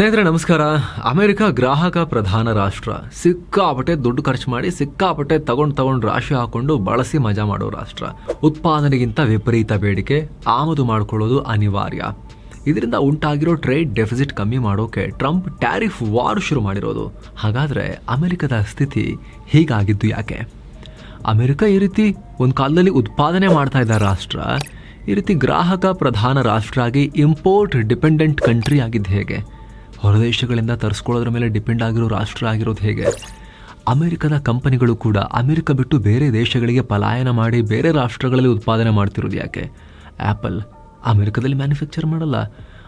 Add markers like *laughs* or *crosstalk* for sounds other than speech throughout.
ಸ್ನೇಹಿತರೆ, ನಮಸ್ಕಾರ. ಅಮೆರಿಕ ಗ್ರಾಹಕ ಪ್ರಧಾನ ರಾಷ್ಟ್ರ. ಸಿಕ್ಕಾಪಟ್ಟೆ ದುಡ್ಡು ಖರ್ಚು ಮಾಡಿ ಸಿಕ್ಕಾಪಟ್ಟೆ ತಗೊಂಡು ತಗೊಂಡು ರಾಶಿ ಹಾಕೊಂಡು ಬಳಸಿ ಮಜಾ ಮಾಡೋ ರಾಷ್ಟ್ರ. ಉತ್ಪಾದನೆಗಿಂತ ವಿಪರೀತ ಬೇಡಿಕೆ. ಆಮದು ಮಾಡಿಕೊಳ್ಳೋದು ಅನಿವಾರ್ಯ. ಇದರಿಂದ ಉಂಟಾಗಿರೋ ಟ್ರೇಡ್ ಡೆಫಿಸಿಟ್ ಕಮ್ಮಿ ಮಾಡೋಕೆ ಟ್ರಂಪ್ ಟ್ಯಾರಿಫ್ ವಾರ್ ಶುರು ಮಾಡಿರೋದು. ಹಾಗಾದರೆ ಅಮೆರಿಕದ ಸ್ಥಿತಿ ಹೀಗಾಗಿದ್ದು ಯಾಕೆ? ಅಮೆರಿಕ ಈ ರೀತಿ ಒಂದು ಕಾಲದಲ್ಲಿ ಉತ್ಪಾದನೆ ಮಾಡ್ತಾ ಇದ್ದ ರಾಷ್ಟ್ರ, ಈ ರೀತಿ ಗ್ರಾಹಕ ಪ್ರಧಾನ ರಾಷ್ಟ್ರ ಆಗಿ ಇಂಪೋರ್ಟ್ ಡಿಪೆಂಡೆಂಟ್ ಕಂಟ್ರಿ ಆಗಿದ್ದು ಹೇಗೆ? ಹೊರದೇಶಗಳಿಂದ ತರಿಸ್ಕೊಳ್ಳೋದ್ರ ಮೇಲೆ ಡಿಪೆಂಡ್ ಆಗಿರೋ ರಾಷ್ಟ್ರ ಆಗಿರೋದು ಹೇಗೆ? ಅಮೆರಿಕದ ಕಂಪನಿಗಳು ಕೂಡ ಅಮೆರಿಕ ಬಿಟ್ಟು ಬೇರೆ ದೇಶಗಳಿಗೆ ಪಲಾಯನ ಮಾಡಿ ಬೇರೆ ರಾಷ್ಟ್ರಗಳಲ್ಲಿ ಉತ್ಪಾದನೆ ಮಾಡ್ತಿರೋದು ಯಾಕೆ? ಆ್ಯಪಲ್ ಅಮೆರಿಕದಲ್ಲಿ ಮ್ಯಾನುಫ್ಯಾಕ್ಚರ್ ಮಾಡಲ್ಲ.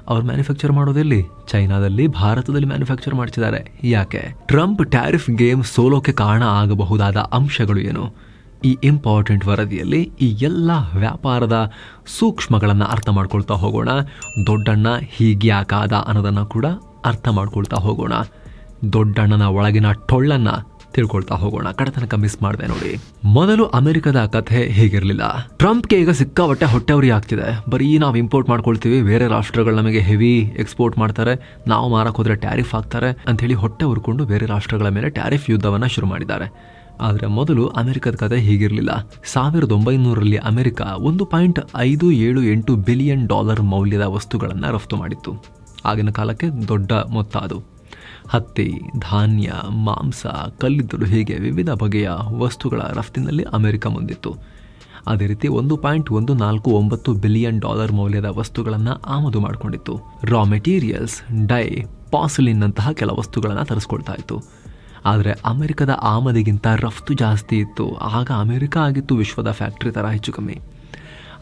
ಅವ್ರು ಮ್ಯಾನುಫ್ಯಾಕ್ಚರ್ ಮಾಡೋದೆಲ್ಲಿ ಚೈನಾದಲ್ಲಿ, ಭಾರತದಲ್ಲಿ ಮ್ಯಾನುಫ್ಯಾಕ್ಚರ್ ಮಾಡ್ತಿದ್ದಾರೆ. ಯಾಕೆ? ಟ್ರಂಪ್ ಟ್ಯಾರಿಫ್ ಗೇಮ್ ಸೋಲೋಕೆ ಕಾರಣ ಆಗಬಹುದಾದ ಅಂಶಗಳು ಏನು? ಈ ಇಂಪಾರ್ಟೆಂಟ್ ವರದಿಯಲ್ಲಿ ಈ ಎಲ್ಲ ವ್ಯಾಪಾರದ ಸೂಕ್ಷ್ಮಗಳನ್ನು ಅರ್ಥ ಮಾಡ್ಕೊಳ್ತಾ ಹೋಗೋಣ. ದೊಡ್ಡಣ್ಣ ಹೀಗ್ಯಾಕಾದ ಅನ್ನೋದನ್ನು ಕೂಡ ಅರ್ಥ ಮಾಡ್ಕೊಳ್ತಾ ಹೋಗೋಣ. ದೊಡ್ಡಣ್ಣನ ಒಳಗಿನ ಟೊಳ್ಳನ್ನು ತಿಳ್ಕೊಳ್ತಾ ಹೋಗೋಣ. ಕಡತನಕ ಮಿಸ್ ಮಾಡಿದೆ ನೋಡಿ. ಮೊದಲು ಅಮೆರಿಕದ ಕಥೆ ಹೇಗಿರಲಿಲ್ಲ. ಟ್ರಂಪ್ಗೆ ಈಗ ಸಿಕ್ಕಾಪಟ್ಟೆ ಹೊಟ್ಟೆವರಿ ಆಗ್ತಿದೆ. ಬರೀ ನಾವು ಇಂಪೋರ್ಟ್ ಮಾಡ್ಕೊಳ್ತೀವಿ, ಬೇರೆ ರಾಷ್ಟ್ರಗಳು ನಮಗೆ ಹೆವಿ ಎಕ್ಸ್ಪೋರ್ಟ್ ಮಾಡ್ತಾರೆ, ನಾವು ಮಾರಕ್ ಹೋದ್ರೆ ಟ್ಯಾರಿಫ್ ಹಾಕ್ತಾರೆ ಅಂತ ಹೇಳಿ ಹೊಟ್ಟೆ ಉರ್ಕೊಂಡು ಬೇರೆ ರಾಷ್ಟ್ರಗಳ ಮೇಲೆ ಟ್ಯಾರಿಫ್ ಯುದ್ಧವನ್ನ ಶುರು ಮಾಡಿದ್ದಾರೆ. ಆದರೆ ಮೊದಲು ಅಮೆರಿಕದ ಕತೆ ಹೀಗಿರಲಿಲ್ಲ. ಸಾವಿರದ ಒಂಬೈನೂರಲ್ಲಿ ಅಮೆರಿಕ ಒಂದು ಪಾಯಿಂಟ್ ಐದು ಏಳು ಎಂಟು ಬಿಲಿಯನ್ ಡಾಲರ್ ಮೌಲ್ಯದ ವಸ್ತುಗಳನ್ನು ರಫ್ತು ಮಾಡಿತ್ತು. ಆಗಿನ ಕಾಲಕ್ಕೆ ದೊಡ್ಡ ಮೊತ್ತ ಅದು. ಹತ್ತಿ, ಧಾನ್ಯ, ಮಾಂಸ, ಕಲ್ಲಿದ್ದಲು ಹೀಗೆ ವಿವಿಧ ಬಗೆಯ ವಸ್ತುಗಳ ರಫ್ತಿನಲ್ಲಿ ಅಮೆರಿಕ ಮುಂದಿತ್ತು. ಅದೇ ರೀತಿ ಒಂದು ಪಾಯಿಂಟ್ ಒಂದು ನಾಲ್ಕು ಒಂಬತ್ತು ಬಿಲಿಯನ್ ಡಾಲರ್ ಮೌಲ್ಯದ ವಸ್ತುಗಳನ್ನು ಆಮದು ಮಾಡಿಕೊಂಡಿತ್ತು. ರಾ ಮೆಟೀರಿಯಲ್ಸ್, ಡೈ ಪಾಸಲಿನ್ ಅಂತಹ ಕೆಲ ವಸ್ತುಗಳನ್ನು ತರಿಸ್ಕೊಳ್ತಾ ಇತ್ತು. ಆದರೆ ಅಮೆರಿಕದ ಆಮದಿಗಿಂತ ರಫ್ತು ಜಾಸ್ತಿ ಇತ್ತು. ಆಗ ಅಮೆರಿಕ ಆಗಿತ್ತು ವಿಶ್ವದ ಫ್ಯಾಕ್ಟ್ರಿ ಥರ ಹೆಚ್ಚು ಕಮ್ಮಿ.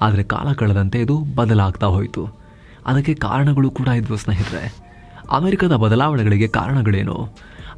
ಆದರೆ ಕಾಲ ಕಳೆದಂತೆ ಇದು ಬದಲಾಗ್ತಾ ಹೋಯಿತು. ಅದಕ್ಕೆ ಕಾರಣಗಳು ಕೂಡ ಇದ್ವು ಸ್ನೇಹಿತರೆ. ಅಮೆರಿಕದ ಬದಲಾವಣೆಗಳಿಗೆ ಕಾರಣಗಳೇನು?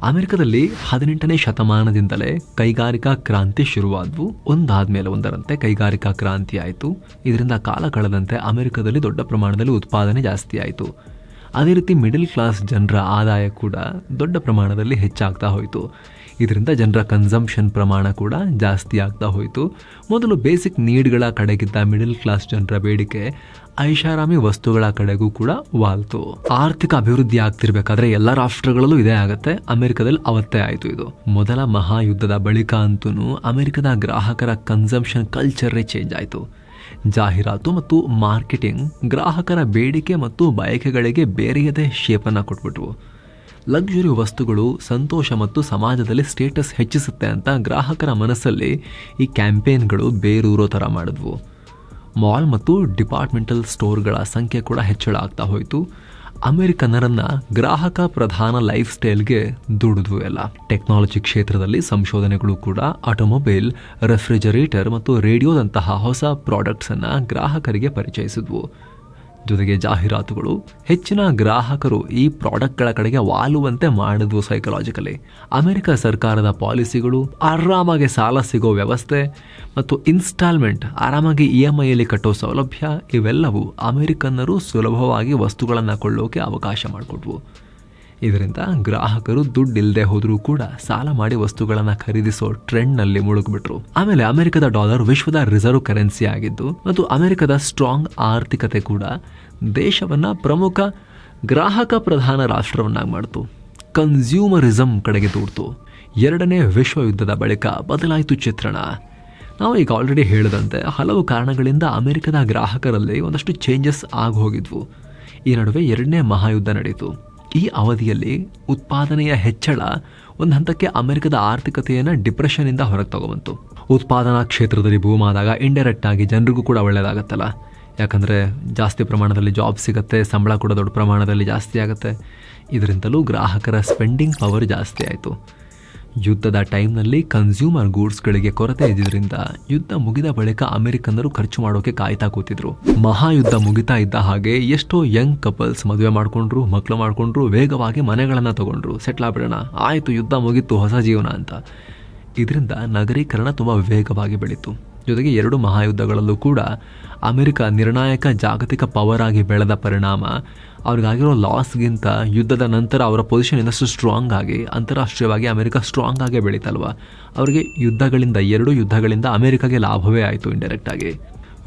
ಅಮೆರಿಕದಲ್ಲಿ ಹದಿನೆಂಟನೇ ಶತಮಾನದಿಂದಲೇ ಕೈಗಾರಿಕಾ ಕ್ರಾಂತಿ ಶುರುವಾದವು. ಒಂದಾದ್ಮೇಲೆ ಒಂದರಂತೆ ಕೈಗಾರಿಕಾ ಕ್ರಾಂತಿ ಆಯಿತು. ಇದರಿಂದ ಕಾಲ ಕಳೆದಂತೆ ಅಮೆರಿಕದಲ್ಲಿ ದೊಡ್ಡ ಪ್ರಮಾಣದಲ್ಲಿ ಉತ್ಪಾದನೆ ಜಾಸ್ತಿ ಆಯಿತು. ಅದೇ ರೀತಿ ಮಿಡಲ್ ಕ್ಲಾಸ್ ಜನರ ಆದಾಯ ಕೂಡ ದೊಡ್ಡ ಪ್ರಮಾಣದಲ್ಲಿ ಹೆಚ್ಚಾಗ್ತಾ ಹೋಯಿತು. ಇದರಿಂದ ಜನರ ಕನ್ಸಂಪ್ಷನ್ ಪ್ರಮಾಣ ಕೂಡ ಜಾಸ್ತಿ ಆಗ್ತಾ ಹೋಯಿತು. ಮೊದಲು ಬೇಸಿಕ್ ನೀಡ್ಗಳ ಕಡೆಗಿದ್ದ ಮಿಡಲ್ ಕ್ಲಾಸ್ ಜನರ ಬೇಡಿಕೆ ಐಷಾರಾಮಿ ವಸ್ತುಗಳ ಕಡೆಗೂ ಕೂಡ ವಾಲ್ತು. ಆರ್ಥಿಕ ಅಭಿವೃದ್ಧಿ ಆಗ್ತಿರ್ಬೇಕಾದ್ರೆ ಎಲ್ಲಾ ರಾಷ್ಟ್ರಗಳಲ್ಲೂ ಇದೇ ಆಗುತ್ತೆ. ಅಮೆರಿಕದಲ್ಲಿ ಅವತ್ತೇ ಆಯಿತು ಇದು. ಮೊದಲ ಮಹಾಯುದ್ಧದ ಬಳಿಕ ಅಂತೂ ಅಮೆರಿಕದ ಗ್ರಾಹಕರ ಕನ್ಸಂಪ್ಷನ್ ಕಲ್ಚರೇ ಚೇಂಜ್ ಆಯಿತು. ಜಾಹೀರಾತು ಮತ್ತು ಮಾರ್ಕೆಟಿಂಗ್ ಗ್ರಾಹಕರ ಬೇಡಿಕೆ ಮತ್ತು ಬಯಕೆಗಳಿಗೆ ಬೇರೆಯದೇ ಶೇಪನ್ನು ಕೊಟ್ಬಿಟ್ವು. ಲಕ್ಸುರಿ ವಸ್ತುಗಳು ಸಂತೋಷ ಮತ್ತು ಸಮಾಜದಲ್ಲಿ ಸ್ಟೇಟಸ್ ಹೆಚ್ಚಿಸುತ್ತೆ ಅಂತ ಗ್ರಾಹಕರ ಮನಸ್ಸಲ್ಲಿ ಈ ಕ್ಯಾಂಪೇನ್ಗಳು ಬೇರೂರೋ ಥರ ಮಾಡಿದ್ವು. ಮಾಲ್ ಮತ್ತು ಡಿಪಾರ್ಟ್ಮೆಂಟಲ್ ಸ್ಟೋರ್ಗಳ ಸಂಖ್ಯೆ ಕೂಡ ಹೆಚ್ಚಳ ಆಗ್ತಾ ಹೋಯಿತು. ಅಮೆರಿಕನ್ನರನ್ನ ಗ್ರಾಹಕ ಪ್ರಧಾನ ಲೈಫ್ ಸ್ಟೈಲ್ಗೆ ದುಡಿದ್ವು ಎಲ್ಲ. ಟೆಕ್ನಾಲಜಿ ಕ್ಷೇತ್ರದಲ್ಲಿ ಸಂಶೋಧನೆಗಳು ಕೂಡ, ಆಟೋಮೊಬೈಲ್, ರೆಫ್ರಿಜರೇಟರ್ ಮತ್ತು ರೇಡಿಯೋದಂತಹ ಹೊಸ ಪ್ರಾಡಕ್ಟ್ಸನ್ನು ಗ್ರಾಹಕರಿಗೆ ಪರಿಚಯಿಸಿದ್ವು. ಜೊತೆಗೆ ಜಾಹೀರಾತುಗಳು ಹೆಚ್ಚಿನ ಗ್ರಾಹಕರು ಈ ಪ್ರಾಡಕ್ಟ್ಗಳ ಕಡೆಗೆ ವಾಲುವಂತೆ ಮಾಡಿದ್ವು ಸೈಕಲಾಜಿಕಲಿ ಅಮೆರಿಕ ಸರ್ಕಾರದ ಪಾಲಿಸಿಗಳು ಆರಾಮಾಗಿ ಸಾಲ ಸಿಗೋ ವ್ಯವಸ್ಥೆ ಮತ್ತು ಇನ್ಸ್ಟಾಲ್ಮೆಂಟ್ ಆರಾಮಾಗಿ ಇ ಎಂ ಐಯಲ್ಲಿ ಕಟ್ಟೋ ಸೌಲಭ್ಯ ಇವೆಲ್ಲವೂ ಅಮೆರಿಕನ್ನರು ಸುಲಭವಾಗಿ ವಸ್ತುಗಳನ್ನು ಕೊಳ್ಳೋಕೆ ಅವಕಾಶ ಮಾಡಿಕೊಟ್ವು. ಇದರಿಂದ ಗ್ರಾಹಕರು ದುಡ್ಡಿಲ್ಲದೆ ಹೋದರೂ ಕೂಡ ಸಾಲ ಮಾಡಿ ವಸ್ತುಗಳನ್ನು ಖರೀದಿಸೋ ಟ್ರೆಂಡ್ನಲ್ಲಿ ಮುಳುಗಿಬಿಟ್ರು. ಆಮೇಲೆ ಅಮೆರಿಕದ ಡಾಲರ್ ವಿಶ್ವದ ರಿಸರ್ವ್ ಕರೆನ್ಸಿ ಆಗಿದ್ದು, ಮತ್ತು ಅಮೆರಿಕದ ಸ್ಟ್ರಾಂಗ್ ಆರ್ಥಿಕತೆ ಕೂಡ ದೇಶವನ್ನ ಪ್ರಮುಖ ಗ್ರಾಹಕ ಪ್ರಧಾನ ರಾಷ್ಟ್ರವನ್ನಾಗಿ ಮಾಡಿತು. ಕನ್ಸ್ಯೂಮರಿಸಮ್ ಕಡೆಗೆ ದೂಡ್ತು. ಎರಡನೇ ವಿಶ್ವ ಯುದ್ಧದ ಬಳಿಕ ಬದಲಾಯಿತು ಚಿತ್ರಣ. ನಾವು ಈಗ ಆಲ್ರೆಡಿ ಹೇಳಿದಂತೆ ಹಲವು ಕಾರಣಗಳಿಂದ ಅಮೆರಿಕದ ಗ್ರಾಹಕರಲ್ಲಿ ಒಂದಷ್ಟು ಚೇಂಜಸ್ ಆಗಿ ಹೋಗಿದ್ವು ಈ ನಡುವೆ ಎರಡನೇ ಮಹಾಯುದ್ಧ ನಡೆಯಿತು ಈ ಅವಧಿಯಲ್ಲಿ ಉತ್ಪಾದನೆಯ ಹೆಚ್ಚಳ ಒಂದು ಹಂತಕ್ಕೆ ಅಮೆರಿಕದ ಆರ್ಥಿಕತೆಯನ್ನು ಡಿಪ್ರೆಷನ್ನಿಂದ ಹೊರಗೆ ತಗೊಬಂತು. ಉತ್ಪಾದನಾ ಕ್ಷೇತ್ರದಲ್ಲಿ ಬೂಮ್ ಆದಾಗ ಇಂಡೈರೆಕ್ಟ್ ಆಗಿ ಜನರಿಗೂ ಕೂಡ ಒಳ್ಳೆಯದಾಗತ್ತಲ್ಲ ಯಾಕಂದರೆ ಜಾಸ್ತಿ ಪ್ರಮಾಣದಲ್ಲಿ ಜಾಬ್ ಸಿಗುತ್ತೆ, ಸಂಬಳ ಕೂಡ ದೊಡ್ಡ ಪ್ರಮಾಣದಲ್ಲಿ ಜಾಸ್ತಿ ಆಗುತ್ತೆ. ಇದರಿಂದಲೂ ಗ್ರಾಹಕರ ಸ್ಪೆಂಡಿಂಗ್ ಪವರ್ ಜಾಸ್ತಿ ಆಯಿತು. ಯುದ್ಧದ ಟೈಮ್ನಲ್ಲಿ ಕನ್ಸ್ಯೂಮರ್ ಗೂಡ್ಸ್ಗಳಿಗೆ ಕೊರತೆ ಇದ್ದಿದ್ದರಿಂದ ಯುದ್ಧ ಮುಗಿದ ಬಳಿಕ ಅಮೆರಿಕನ್ನರು ಖರ್ಚು ಮಾಡೋಕೆ ಕಾಯ್ತಾ ಕೂತಿದ್ರು. ಮಹಾಯುದ್ಧ ಮುಗಿತಾ ಇದ್ದ ಹಾಗೆ ಎಷ್ಟೋ ಯಂಗ್ ಕಪಲ್ಸ್ ಮದುವೆ ಮಾಡ್ಕೊಂಡ್ರು ಮಕ್ಕಳು ಮಾಡ್ಕೊಂಡ್ರು, ವೇಗವಾಗಿ ಮನೆಗಳನ್ನು ತಗೊಂಡ್ರು. ಸೆಟ್ಲ್ ಆಗ್ಬಿಡೋಣ, ಆಯಿತು ಯುದ್ಧ ಮುಗಿತು, ಹೊಸ ಜೀವನ ಅಂತ. ಇದರಿಂದ ನಗರೀಕರಣ ತುಂಬ ವೇಗವಾಗಿ ಬೆಳೀತು. ಜೊತೆಗೆ ಎರಡು ಮಹಾಯುದ್ಧಗಳಲ್ಲೂ ಕೂಡ ಅಮೆರಿಕ ನಿರ್ಣಾಯಕ ಜಾಗತಿಕ ಪವರ್ ಆಗಿ ಬೆಳೆದ ಪರಿಣಾಮ ಅವ್ರಿಗಾಗಿರೋ ಲಾಸ್ಗಿಂತ ಯುದ್ಧದ ನಂತರ ಅವರ ಪೊಸಿಷನ್ ಇನ್ನಷ್ಟು ಸ್ಟ್ರಾಂಗ್ ಆಗಿ, ಅಂತಾರಾಷ್ಟ್ರೀಯವಾಗಿ ಅಮೆರಿಕ ಸ್ಟ್ರಾಂಗ್ ಆಗೇ ಬೆಳೀತಲ್ವ? ಅವರಿಗೆ ಯುದ್ಧಗಳಿಂದ, ಎರಡು ಯುದ್ಧಗಳಿಂದ ಅಮೆರಿಕಾಗೆ ಲಾಭವೇ ಆಯಿತು ಇಂಡೈರೆಕ್ಟ್ ಆಗಿ.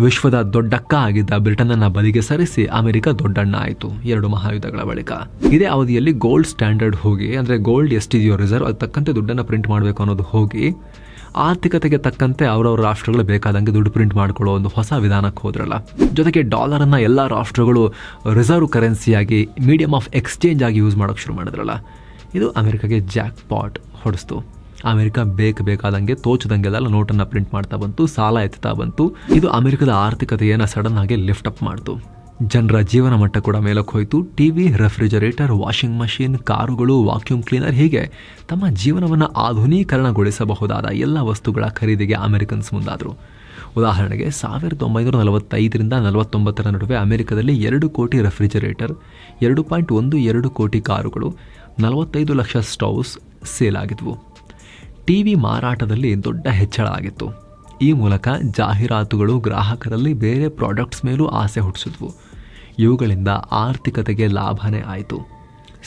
ವಿಶ್ವದ ದೊಡ್ಡಕ್ಕ ಆಗಿದ್ದ ಬ್ರಿಟನನ್ನು ಬದಿಗೆ ಸರಿಸಿ ಅಮೆರಿಕ ದೊಡ್ಡಣ್ಣ ಆಯಿತು, ಎರಡು ಮಹಾಯುದ್ಧಗಳ ಬಳಿಕ. ಇದೇ ಅವಧಿಯಲ್ಲಿ ಗೋಲ್ಡ್ ಸ್ಟ್ಯಾಂಡರ್ಡ್ ಹೋಗಿ, ಅಂದರೆ ಗೋಲ್ಡ್ ಎಷ್ಟಿದೆಯೋ ರಿಸರ್ವ್ ಅದಕ್ಕೆ ತಕ್ಕಂತೆ ದುಡ್ಡನ್ನು ಪ್ರಿಂಟ್ ಮಾಡಬೇಕು ಅನ್ನೋದು ಹೋಗಿ ಆರ್ಥಿಕತೆಗೆ ತಕ್ಕಂತೆ ಅವರವ್ರ ರಾಷ್ಟ್ರಗಳು ಬೇಕಾದಂಗೆ ದುಡ್ಡು ಪ್ರಿಂಟ್ ಮಾಡ್ಕೊಳ್ಳೋ ಒಂದು ಹೊಸ ವಿಧಾನಕ್ಕೆ ಹೋದ್ರಲ್ಲ. ಜೊತೆಗೆ ಡಾಲರನ್ನು ಎಲ್ಲ ರಾಷ್ಟ್ರಗಳು ರಿಸರ್ವ್ ಕರೆನ್ಸಿಯಾಗಿ ಮೀಡಿಯಮ್ ಆಫ್ ಎಕ್ಸ್ಚೇಂಜ್ ಆಗಿ ಯೂಸ್ ಮಾಡೋಕೆ ಶುರು ಮಾಡಿದ್ರಲ್ಲ. ಇದು ಅಮೆರಿಕಾಗೆ ಜಾಕ್ ಪಾಟ್ ಹೊಡಿಸ್ತು. ಅಮೆರಿಕ ಬೇಕು ಬೇಕಾದಂಗೆ ತೋಚದಂಗೆಲ್ಲ ನೋಟನ್ನು ಪ್ರಿಂಟ್ ಮಾಡ್ತಾ ಬಂತು, ಸಾಲ ಎತ್ತಾ ಬಂತು. ಇದು ಅಮೆರಿಕದ ಆರ್ಥಿಕತೆಯನ್ನು ಸಡನ್ ಆಗಿ ಲಿಫ್ಟ್ ಅಪ್ ಮಾಡ್ತು. ಜನರ ಜೀವನ ಮಟ್ಟ ಕೂಡ ಮೇಲಕ್ಕೆ ಹೋಯಿತು. T V refrigerator, washing machine, ಕಾರುಗಳು, ವಾಕ್ಯೂಮ್ ಕ್ಲೀನರ್ ಹೀಗೆ ತಮ್ಮ ಜೀವನವನ್ನು ಆಧುನೀಕರಣಗೊಳಿಸಬಹುದಾದ ಎಲ್ಲ ವಸ್ತುಗಳ ಖರೀದಿಗೆ ಅಮೆರಿಕನ್ಸ್ ಮುಂದಾದರು. ಉದಾಹರಣೆಗೆ ಸಾವಿರದ ಒಂಬೈನೂರ ನಲವತ್ತೈದರಿಂದ ನಲವತ್ತೊಂಬತ್ತರ ನಡುವೆ ಅಮೆರಿಕದಲ್ಲಿ ಎರಡು ಕೋಟಿ ರೆಫ್ರಿಜರೇಟರ್, ಎರಡು ಪಾಯಿಂಟ್ ಒಂದು ಎರಡು ಕೋಟಿ ಕಾರುಗಳು, ನಲವತ್ತೈದು ಲಕ್ಷ ಸ್ಟೌವ್ಸ್ ಸೇಲ್ ಆಗಿದ್ವು. ಟಿ ವಿ ಮಾರಾಟದಲ್ಲಿ ದೊಡ್ಡ ಹೆಚ್ಚಳ ಆಗಿತ್ತು. ಈ ಮೂಲಕ ಜಾಹೀರಾತುಗಳು ಗ್ರಾಹಕರಲ್ಲಿ ಬೇರೆ ಪ್ರಾಡಕ್ಟ್ಸ್ ಮೇಲೂ ಆಸೆ ಹುಟ್ಟಿಸಿದ್ವು. ಇವುಗಳಿಂದ ಆರ್ಥಿಕತೆಗೆ ಲಾಭನೇ ಆಯಿತು.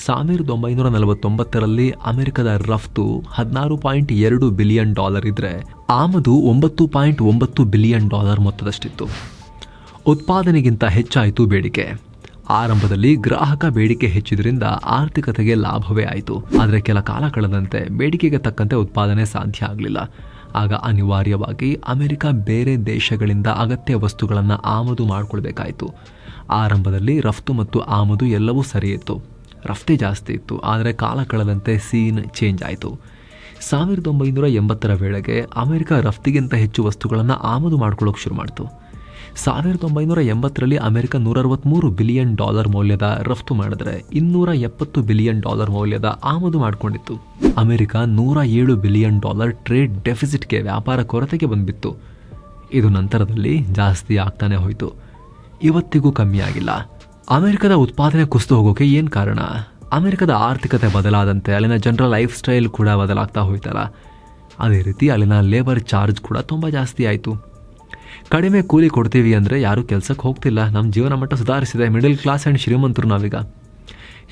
ಸಾವಿರದ ಒಂಬೈನೂರ ನಲವತ್ತೊಂಬತ್ತರಲ್ಲಿ ಅಮೆರಿಕದ ರಫ್ತು ಹದಿನಾರು ಪಾಯಿಂಟ್ ಎರಡು ಬಿಲಿಯನ್ ಡಾಲರ್ ಇದ್ದರೆ ಆಮದು ಒಂಬತ್ತು ಪಾಯಿಂಟ್ ಒಂಬತ್ತು ಬಿಲಿಯನ್ ಡಾಲರ್ ಮೊತ್ತದಷ್ಟಿತ್ತು. ಉತ್ಪಾದನೆಗಿಂತ ಹೆಚ್ಚಾಯಿತು ಬೇಡಿಕೆ. ಆರಂಭದಲ್ಲಿ ಗ್ರಾಹಕ ಬೇಡಿಕೆ ಹೆಚ್ಚಿದ್ರಿಂದ ಆರ್ಥಿಕತೆಗೆ ಲಾಭವೇ ಆಯಿತು. ಆದರೆ ಕೆಲ ಕಾಲ ಕಳೆದಂತೆ ಬೇಡಿಕೆಗೆ ತಕ್ಕಂತೆ ಉತ್ಪಾದನೆ ಸಾಧ್ಯ ಆಗಲಿಲ್ಲ. ಆಗ ಅನಿವಾರ್ಯವಾಗಿ ಅಮೆರಿಕ ಬೇರೆ ದೇಶಗಳಿಂದ ಅಗತ್ಯ ವಸ್ತುಗಳನ್ನು ಆಮದು ಮಾಡಿಕೊಳ್ಬೇಕಾಯಿತು. ಆರಂಭದಲ್ಲಿ ರಫ್ತು ಮತ್ತು ಆಮದು ಎಲ್ಲವೂ ಸರಿ ಇತ್ತು ರಫ್ತೆ ಜಾಸ್ತಿ ಇತ್ತು, ಆದರೆ ಕಾಲ ಕಳೆದಂತೆ ಸೀನ್ ಚೇಂಜ್ ಆಯಿತು. ಸಾವಿರದ ಒಂಬೈನೂರ ಎಂಬತ್ತರ ವೇಳೆಗೆ ಅಮೆರಿಕ ರಫ್ತಿಗಿಂತ ಹೆಚ್ಚು ವಸ್ತುಗಳನ್ನು ಆಮದು ಮಾಡ್ಕೊಳ್ಳೋಕೆ ಶುರು ಮಾಡಿತು. ಸಾವಿರದ ಒಂಬೈನೂರ ಎಂಬತ್ತರಲ್ಲಿ ಅಮೆರಿಕ ನೂರ ಅರವತ್ತ್ಮೂರು ಬಿಲಿಯನ್ ಡಾಲರ್ ಮೌಲ್ಯದ ರಫ್ತು ಮಾಡಿದ್ರೆ ಇನ್ನೂರ ಎಪ್ಪತ್ತು ಬಿಲಿಯನ್ ಡಾಲರ್ ಮೌಲ್ಯದ ಆಮದು ಮಾಡಿಕೊಂಡಿತ್ತು. ಅಮೆರಿಕ ನೂರ ಏಳು ಬಿಲಿಯನ್ ಡಾಲರ್ ಟ್ರೇಡ್ ಡೆಫಿಸಿಟ್ಗೆ ವ್ಯಾಪಾರ ಕೊರತೆಗೆ ಬಂದ್ಬಿತ್ತು. ಇದು ನಂತರದಲ್ಲಿ ಜಾಸ್ತಿ ಆಗ್ತಾನೆ ಹೋಯಿತು. ಇವತ್ತಿಗೂ ಕಮ್ಮಿ ಆಗಿಲ್ಲ ಅಮೆರಿಕದ ಉತ್ಪಾದನೆ ಕುಸಿದು ಹೋಗೋಕೆ ಏನು ಕಾರಣ? ಅಮೆರಿಕದ ಆರ್ಥಿಕತೆ ಬದಲಾದಂತೆ ಅಲ್ಲಿನ ಜನರ ಲೈಫ್ ಸ್ಟೈಲ್ ಕೂಡ ಬದಲಾಗ್ತಾ ಹೋಯ್ತಲ್ಲ. ಅದೇ ರೀತಿ ಅಲ್ಲಿನ ಲೇಬರ್ ಚಾರ್ಜ್ ಕೂಡ ತುಂಬ ಜಾಸ್ತಿ ಆಯಿತು. ಕಡಿಮೆ ಕೂಲಿ ಕೊಡ್ತೀವಿ ಅಂದರೆ ಯಾರೂ ಕೆಲಸಕ್ಕೆ ಹೋಗ್ತಿಲ್ಲ. ನಮ್ಮ ಜೀವನ ಮಟ್ಟ ಸುಧಾರಿಸಿದೆ. ಮಿಡಲ್ ಕ್ಲಾಸ್ ಆ್ಯಂಡ್ ಶ್ರೀಮಂತರು ನಾವೀಗ.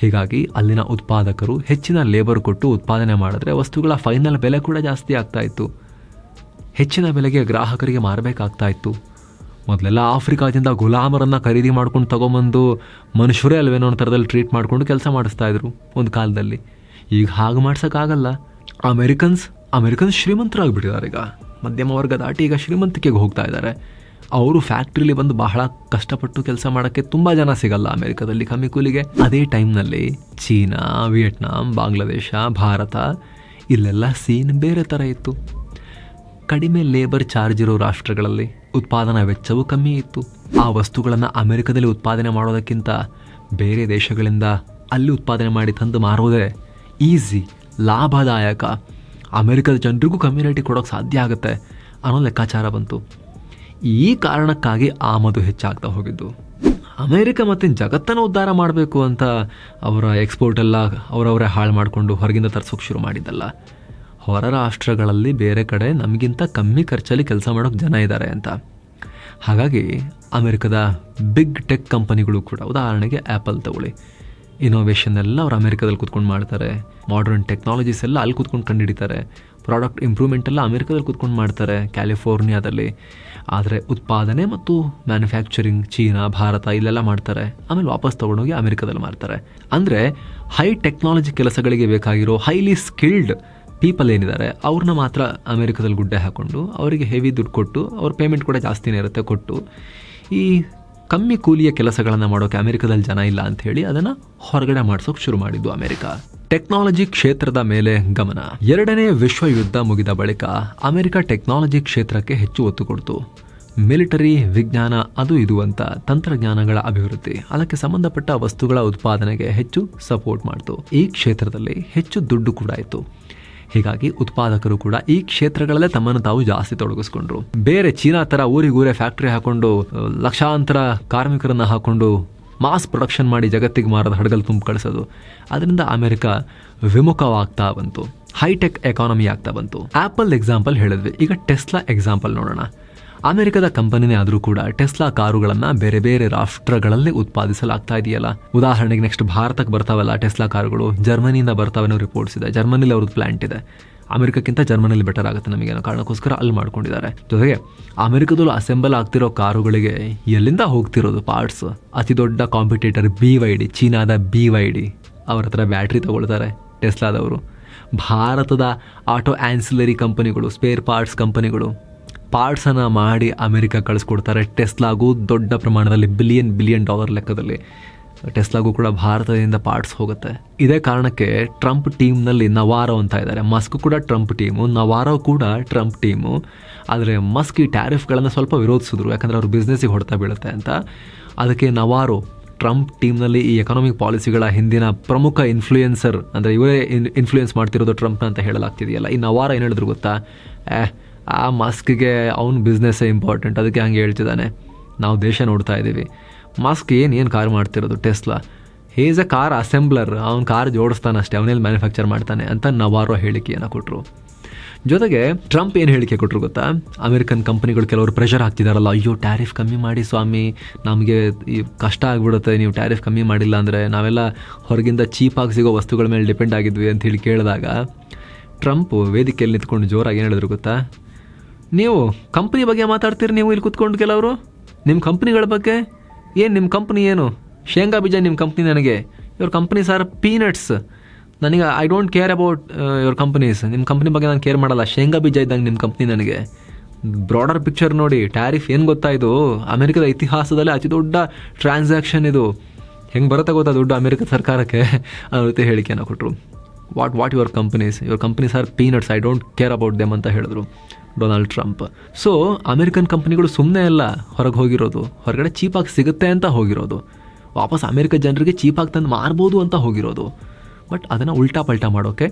ಹೀಗಾಗಿ ಅಲ್ಲಿನ ಉತ್ಪಾದಕರು ಹೆಚ್ಚಿನ ಲೇಬರ್ ಕೊಟ್ಟು ಉತ್ಪಾದನೆ ಮಾಡಿದ್ರೆ ವಸ್ತುಗಳ ಫೈನಲ್ ಬೆಲೆ ಕೂಡ ಜಾಸ್ತಿ ಆಗ್ತಾ ಇತ್ತು. ಹೆಚ್ಚಿನ ಬೆಲೆಗೆ ಗ್ರಾಹಕರಿಗೆ ಮಾರಬೇಕಾಗ್ತಾ ಇತ್ತು. ಮೊದಲೆಲ್ಲ ಆಫ್ರಿಕಾದಿಂದ ಗುಲಾಮರನ್ನು ಖರೀದಿ ಮಾಡ್ಕೊಂಡು ತೊಗೊಂಬಂದು ಮನುಷ್ಯರೇ ಅಲ್ವೇನೋ ಅನ್ನೋ ಥರದಲ್ಲಿ ಟ್ರೀಟ್ ಮಾಡಿಕೊಂಡು ಕೆಲಸ ಮಾಡಿಸ್ತಾ ಇದ್ರು ಒಂದು ಕಾಲದಲ್ಲಿ. ಈಗ ಹಾಗೆ ಮಾಡ್ಸೋಕ್ಕಾಗಲ್ಲ. ಅಮೆರಿಕನ್ಸ್ ಅಮೆರಿಕನ್ಸ್ ಶ್ರೀಮಂತರಾಗಿಬಿಟ್ಟಿದ್ದಾರೆ ಈಗ. ಮಧ್ಯಮ ವರ್ಗ ದಾಟಿ ಈಗ ಶ್ರೀಮಂತಿಕೆಗೆ ಹೋಗ್ತಾ ಇದ್ದಾರೆ ಅವರು ಫ್ಯಾಕ್ಟ್ರಿಲಿ ಬಂದು ಬಹಳ ಕಷ್ಟಪಟ್ಟು ಕೆಲಸ ಮಾಡೋಕ್ಕೆ ತುಂಬ ಜನ ಸಿಗಲ್ಲ ಅಮೆರಿಕದಲ್ಲಿ ಕಮ್ಮಿ ಕೂಲಿಗೆ. ಅದೇ ಟೈಮ್ನಲ್ಲಿ ಚೀನಾ, ವಿಯೆಟ್ನಾಂ, ಬಾಂಗ್ಲಾದೇಶ, ಭಾರತ, ಇಲ್ಲೆಲ್ಲ ಸೀನ್ ಬೇರೆ ಥರ ಇತ್ತು. ಕಡಿಮೆ ಲೇಬರ್ ಚಾರ್ಜ್ ಇರೋ ರಾಷ್ಟ್ರಗಳಲ್ಲಿ ಉತ್ಪಾದನಾ ವೆಚ್ಚವೂ ಕಮ್ಮಿ ಇತ್ತು. ಆ ವಸ್ತುಗಳನ್ನು ಅಮೆರಿಕದಲ್ಲಿ ಉತ್ಪಾದನೆ ಮಾಡೋದಕ್ಕಿಂತ ಬೇರೆ ದೇಶಗಳಿಂದ ಅಲ್ಲಿ ಉತ್ಪಾದನೆ ಮಾಡಿ ತಂದು ಮಾರೋದೇ ಈಸಿ, ಲಾಭದಾಯಕ. ಅಮೆರಿಕದ ಜನರಿಗೂ ಕಮ್ಮಿ ರೇಟಿಗೆ ಕೊಡೋಕ್ಕೆ ಸಾಧ್ಯ ಆಗುತ್ತೆ ಅನ್ನೋ ಲೆಕ್ಕಾಚಾರ ಬಂತು. ಈ ಕಾರಣಕ್ಕಾಗಿ ಆಮದು ಹೆಚ್ಚಾಗ್ತಾ ಹೋಗಿದ್ದು. ಅಮೇರಿಕ ಮತ್ತು ಜಗತ್ತನ್ನು ಉದ್ಧಾರ ಮಾಡಬೇಕು ಅಂತ ಅವರ ಎಕ್ಸ್ಪೋರ್ಟ್ ಎಲ್ಲ ಅವರವರೇ ಹಾಳು ಮಾಡಿಕೊಂಡು ಹೊರಗಿಂದ ತರಿಸೋಕೆ ಶುರು ಮಾಡಿದ್ದಲ್ಲ. ಹೊರ ರಾಷ್ಟ್ರಗಳಲ್ಲಿ ಬೇರೆ ಕಡೆ ನಮಗಿಂತ ಕಮ್ಮಿ ಖರ್ಚಲ್ಲಿ ಕೆಲಸ ಮಾಡೋಕ್ಕೆ ಜನ ಇದ್ದಾರೆ ಅಂತ. ಹಾಗಾಗಿ ಅಮೆರಿಕದ ಬಿಗ್ ಟೆಕ್ ಕಂಪನಿಗಳು ಕೂಡ, ಉದಾಹರಣೆಗೆ ಆ್ಯಪಲ್ ತಗೊಳ್ಳಿ. ಇನೋವೇಷನ್ ಎಲ್ಲ ಅವ್ರು ಅಮೆರಿಕದಲ್ಲಿ ಕೂತ್ಕೊಂಡು ಮಾಡ್ತಾರೆ. ಮಾಡರ್ನ್ ಟೆಕ್ನಾಲಜೀಸ್ ಎಲ್ಲ ಅಲ್ಲಿ ಕೂತ್ಕೊಂಡು ಕಂಡುಹಿಡಿತಾರೆ. ಪ್ರಾಡಕ್ಟ್ ಇಂಪ್ರೂವ್ಮೆಂಟ್ ಎಲ್ಲ ಅಮೆರಿಕದಲ್ಲಿ ಕೂತ್ಕೊಂಡು ಮಾಡ್ತಾರೆ ಕ್ಯಾಲಿಫೋರ್ನಿಯಾದಲ್ಲಿ ಆದರೆ ಉತ್ಪಾದನೆ ಮತ್ತು ಮ್ಯಾನುಫ್ಯಾಕ್ಚರಿಂಗ್ ಚೀನಾ, ಭಾರತ ಇಲ್ಲೆಲ್ಲ ಮಾಡ್ತಾರೆ. ಆಮೇಲೆ ವಾಪಸ್ ತೊಗೊಂಡೋಗಿ ಅಮೆರಿಕದಲ್ಲಿ ಮಾಡ್ತಾರೆ ಅಂದರೆ ಹೈ ಟೆಕ್ನಾಲಜಿ ಕೆಲಸಗಳಿಗೆ ಬೇಕಾಗಿರೋ ಹೈಲಿ ಸ್ಕಿಲ್ಡ್ ಪೀಪಲ್ ಏನಿದ್ದಾರೆ, ಅವ್ರನ್ನ ಮಾತ್ರ ಅಮೇರಿಕದಲ್ಲಿ ಗುಡ್ಡೆ ಹಾಕ್ಕೊಂಡು ಅವರಿಗೆ ಹೆವಿ ದುಡ್ಡು ಕೊಟ್ಟು, ಅವ್ರ ಪೇಮೆಂಟ್ ಕೂಡ ಜಾಸ್ತಿನೇ ಇರುತ್ತೆ ಕೊಟ್ಟು, ಈ ಕಮ್ಮಿ ಕೂಲಿಯ ಕೆಲಸಗಳನ್ನು ಮಾಡೋಕೆ ಅಮೆರಿಕದಲ್ಲಿ ಜನ ಇಲ್ಲ ಅಂತ ಹೇಳಿ ಅದನ್ನು ಹೊರಗಡೆ ಮಾಡಿಸೋಕೆ ಶುರು ಮಾಡಿದ್ದು ಅಮೆರಿಕ. ಟೆಕ್ನಾಲಜಿ ಕ್ಷೇತ್ರದ ಮೇಲೆ ಗಮನ. ಎರಡನೇ ವಿಶ್ವ ಯುದ್ಧ ಮುಗಿದ ಬಳಿಕ ಅಮೆರಿಕ ಟೆಕ್ನಾಲಜಿ ಕ್ಷೇತ್ರಕ್ಕೆ ಹೆಚ್ಚು ಒತ್ತು ಕೊಡ್ತು. ಮಿಲಿಟರಿ ವಿಜ್ಞಾನ ಅದು ಇದು ಅಂತ ತಂತ್ರಜ್ಞಾನಗಳ ಅಭಿವೃದ್ಧಿ, ಅದಕ್ಕೆ ಸಂಬಂಧಪಟ್ಟ ವಸ್ತುಗಳ ಉತ್ಪಾದನೆಗೆ ಹೆಚ್ಚು ಸಪೋರ್ಟ್ ಮಾಡ್ತು. ಈ ಕ್ಷೇತ್ರದಲ್ಲಿ ಹೆಚ್ಚು ದುಡ್ಡು ಕೂಡ ಇತ್ತು. ಹೀಗಾಗಿ ಉತ್ಪಾದಕರು ಕೂಡ ಈ ಕ್ಷೇತ್ರಗಳಲ್ಲೇ ತಮ್ಮನ್ನು ತಾವು ಜಾಸ್ತಿ ತೊಡಗಿಸ್ಕೊಂಡ್ರು. ಬೇರೆ ಚೀನಾ ತರ ಊರಿಗೂರೇ ಫ್ಯಾಕ್ಟರಿ ಹಾಕೊಂಡು ಲಕ್ಷಾಂತರ ಕಾರ್ಮಿಕರನ್ನ ಹಾಕೊಂಡು ಮಾಸ್ ಪ್ರೊಡಕ್ಷನ್ ಮಾಡಿ ಜಗತ್ತಿಗೆ ಮಾರದ ಹಡಗಲ್ ತುಂಬ ಕಳಿಸೋದು. ಅದರಿಂದ ಅಮೆರಿಕ ವಿಮುಖವಾಗ್ತಾ ಬಂತು. ಹೈಟೆಕ್ ಎಕಾನಮಿ ಆಗ್ತಾ ಬಂತು. ಆಪಲ್ ಎಕ್ಸಾಂಪಲ್ ಹೇಳಿದ್ವಿ. ಈಗ ಟೆಸ್ಲಾ ಎಕ್ಸಾಂಪಲ್ ನೋಡೋಣ. ಅಮೆರಿಕದ ಕಂಪನಿನೇ ಆದರೂ ಕೂಡ ಟೆಸ್ಲಾ ಕಾರುಗಳನ್ನು ಬೇರೆ ಬೇರೆ ರಾಷ್ಟ್ರಗಳಲ್ಲಿ ಉತ್ಪಾದಿಸಲಾಗ್ತಾ ಇದೆಯಲ್ಲ? ಉದಾಹರಣೆಗೆ ನೆಕ್ಸ್ಟ್ ಭಾರತಕ್ಕೆ ಬರ್ತಾವಲ್ಲ ಟೆಸ್ಲಾ ಕಾರುಗಳು. ಜರ್ಮನಿಯಿಂದ ಬರ್ತಾವೆ ರಿಪೋರ್ಟ್ಸ್ ಇದೆ ಜರ್ಮನಿಲಿ ಅವ್ರದ್ದು ಪ್ಲಾಂಟ್ ಇದೆ. ಅಮೆರಿಕಕ್ಕಿಂತ ಜರ್ಮನಿಲಿ ಬೆಟರ್ ಆಗುತ್ತೆ ನಮಗೆ ಕಾರಣಕ್ಕೋಸ್ಕರ ಅಲ್ಲಿ ಮಾಡ್ಕೊಂಡಿದ್ದಾರೆ. ಜೊತೆಗೆ ಅಮೆರಿಕದಲ್ಲೂ ಅಸೆಂಬಲ್ ಆಗ್ತಿರೋ ಕಾರುಗಳಿಗೆ ಎಲ್ಲಿಂದ ಹೋಗ್ತಿರೋದು ಪಾರ್ಟ್ಸ್ ಅತಿ ದೊಡ್ಡ ಕಾಂಪಿಟೇಟರ್ ಬಿ ವೈ ಡಿ ಚೀನಾದ ಬಿ ವೈ ಡಿ ಅವ್ರ ಹತ್ರ ಬ್ಯಾಟ್ರಿ ತಗೊಳ್ತಾರೆ ಟೆಸ್ಲಾದವರು. ಭಾರತದ ಆಟೋ ಆನ್ಸಿಲರಿ ಕಂಪನಿಗಳು ಸ್ಪೇರ್ ಪಾರ್ಟ್ಸ್ ಕಂಪನಿಗಳು ಪಾರ್ಟ್ಸನ್ನು ಮಾಡಿ ಅಮೆರಿಕ ಕಳಿಸ್ಕೊಡ್ತಾರೆ. ಟೆಸ್ಲಾಗೂ ದೊಡ್ಡ ಪ್ರಮಾಣದಲ್ಲಿ ಬಿಲಿಯನ್ ಬಿಲಿಯನ್ ಡಾಲರ್ ಲೆಕ್ಕದಲ್ಲಿ. ಟೆಸ್ಲಾಗೂ ಕೂಡ ಭಾರತದಿಂದ ಪಾರ್ಟ್ಸ್ ಹೋಗುತ್ತೆ. ಇದೇ ಕಾರಣಕ್ಕೆ ಟ್ರಂಪ್ ಟೀಮ್ನಲ್ಲಿ ನವಾರೋ ಅಂತ ಇದ್ದಾರೆ. ಮಸ್ಕ್ ಕೂಡ ಟ್ರಂಪ್ ಟೀಮು, ನವಾರೋ ಕೂಡ ಟ್ರಂಪ್ ಟೀಮು. ಆದರೆ ಮಸ್ಕ್ ಈ ಟ್ಯಾರಿಫ್ಗಳನ್ನು ಸ್ವಲ್ಪ ವಿರೋಧಿಸಿದ್ರು, ಯಾಕಂದರೆ ಅವ್ರ ಬಿಸ್ನೆಸ್ಸಿಗೆ ಹೊಡೆತ ಬೀಳುತ್ತೆ ಅಂತ. ಅದಕ್ಕೆ ನವಾರೋ ಟ್ರಂಪ್ ಟೀಮ್ನಲ್ಲಿ ಈ ಎಕನಾಮಿಕ್ ಪಾಲಿಸಿಗಳ ಹಿಂದಿನ ಪ್ರಮುಖ ಇನ್ಫ್ಲೂಯೆನ್ಸರ್ ಅಂದರೆ ಇವರೇ ಇನ್ ಇನ್ಫ್ಲೂಯೆನ್ಸ್ ಮಾಡ್ತಿರೋದು ಟ್ರಂಪ್ನ ಅಂತ ಹೇಳಲಾಗ್ತಿದೆಯಲ್ಲ. ಈ ನವಾರ ಏನು ಹೇಳಿದ್ರು ಗೊತ್ತಾ? ಆ ಮಸ್ಕ್ಗೆ ಅವ್ನ ಬಿಸ್ನೆಸ್ಸೇ ಇಂಪಾರ್ಟೆಂಟ್ ಅದಕ್ಕೆ ಹಂಗೆ ಹೇಳ್ತಿದ್ದಾನೆ. ನಾವು ದೇಶ ನೋಡ್ತಾ ಇದ್ದೀವಿ. ಮಸ್ಕ್ ಏನು ಏನು ಕಾರ್ ಮಾಡ್ತಿರೋದು? Tesla is a car assembler ಅವ್ನ ಕಾರ್ ಜೋಡಿಸ್ತಾನೆ ಅಷ್ಟೇ. ಅವನೇಲಿ ಮ್ಯಾನುಫ್ಯಾಕ್ಚರ್ ಮಾಡ್ತಾನೆ ಅಂತ ನವಾರೋ ಹೇಳಿಕೆಯನ್ನು ಕೊಟ್ಟರು ಜೊತೆಗೆ ಟ್ರಂಪ್ ಏನು ಹೇಳಿಕೆ ಕೊಟ್ಟರು ಗೊತ್ತಾ? ಅಮೆರಿಕನ್ ಕಂಪ್ನಿಗಳು ಕೆಲವರು ಪ್ರೆಷರ್ ಹಾಕ್ತಿದಾರಲ್ಲ, ಅಯ್ಯೋ ಟ್ಯಾರಿಫ್ ಕಮ್ಮಿ ಮಾಡಿ ಸ್ವಾಮಿ. ನಮಗೆ ಈ ಕಷ್ಟ ಆಗ್ಬಿಡುತ್ತೆ. ನೀವು ಟ್ಯಾರಿಫ್ ಕಮ್ಮಿ ಮಾಡಿಲ್ಲ ಅಂದರೆ ನಾವೆಲ್ಲ ಹೊರಗಿಂದ ಚೀಪಾಗಿ ಸಿಗೋ ವಸ್ತುಗಳ ಮೇಲೆ ಡಿಪೆಂಡ್ ಆಗಿದ್ವಿ ಅಂತ ಹೇಳಿ ಕೇಳಿದಾಗ, ಟ್ರಂಪ್ ವೇದಿಕೆಯಲ್ಲಿ ನಿಂತ್ಕೊಂಡು ಜೋರಾಗಿ ಏನು ಹೇಳಿದ್ರು ಗೊತ್ತಾ? ನೀವು ಕಂಪ್ನಿ ಬಗ್ಗೆ ಮಾತಾಡ್ತೀರಿ ನೀವು ಇಲ್ಲಿ ಕುತ್ಕೊಂಡು ಕೆಲವರು? ನಿಮ್ಮ ಕಂಪ್ನಿಗಳ ಬಗ್ಗೆ? ಏನು ನಿಮ್ಮ ಕಂಪ್ನಿ ಏನು? ಶೇಂಗಾ ಬೀಜ ನಿಮ್ಮ ಕಂಪ್ನಿ ನನಗೆ. ಇವ್ರ ಕಂಪ್ನೀಸ್ ಆರ್ ಪೀನಟ್ಸ್ ನನಗೆ I don't care about your companies ನಿಮ್ಮ ಕಂಪ್ನಿ ಬಗ್ಗೆ ನಾನು ಕೇರ್ ಮಾಡಲ್ಲ. ಶೇಂಗಾ ಬೀಜ ಇದ್ದಂಗೆ ನಿಮ್ಮ ಕಂಪ್ನಿ ನನಗೆ. ಬ್ರಾಡರ್ ಪಿಕ್ಚರ್ ನೋಡಿ ಟ್ಯಾರಿಫ್ ಏನು ಗೊತ್ತಾ ಇದು? ಅಮೆರಿಕದ ಇತಿಹಾಸದಲ್ಲಿ ಅತಿ ದೊಡ್ಡ ಟ್ರಾನ್ಸಾಕ್ಷನ್ ಇದು. ಹೆಂಗೆ ಬರುತ್ತೆ ಗೊತ್ತಾ ದುಡ್ಡು ಅಮೆರಿಕ ಸರ್ಕಾರಕ್ಕೆ? *laughs* ಅನ್ನೋ ರೀತಿ ಹೇಳಿಕೆಯನ್ನು ಕೊಟ್ಟರು what what your companies your companies are peanuts I don't care about them ಅಂತ ಹೇಳಿದ್ರು. ಡೊನಾಲ್ಡ್ ಟ್ರಂಪ್ ಸೊ ಅಮೆರಿಕನ್ ಕಂಪ್ನಿಗಳು ಸುಮ್ಮನೆ ಅಲ್ಲ ಹೊರಗೆ ಹೋಗಿರೋದು. ಹೊರಗಡೆ ಚೀಪಾಗಿ ಸಿಗುತ್ತೆ ಅಂತ ಹೋಗಿರೋದು. ವಾಪಸ್ ಅಮೆರಿಕ ಜನರಿಗೆ ಚೀಪಾಗಿ ತಂದು ಮಾರ್ಬೋದು ಅಂತ ಹೋಗಿರೋದು. ಬಟ್ ಅದನ್ನು ಉಲ್ಟಾ ಪಲ್ಟಾ ಮಾಡೋಕೆ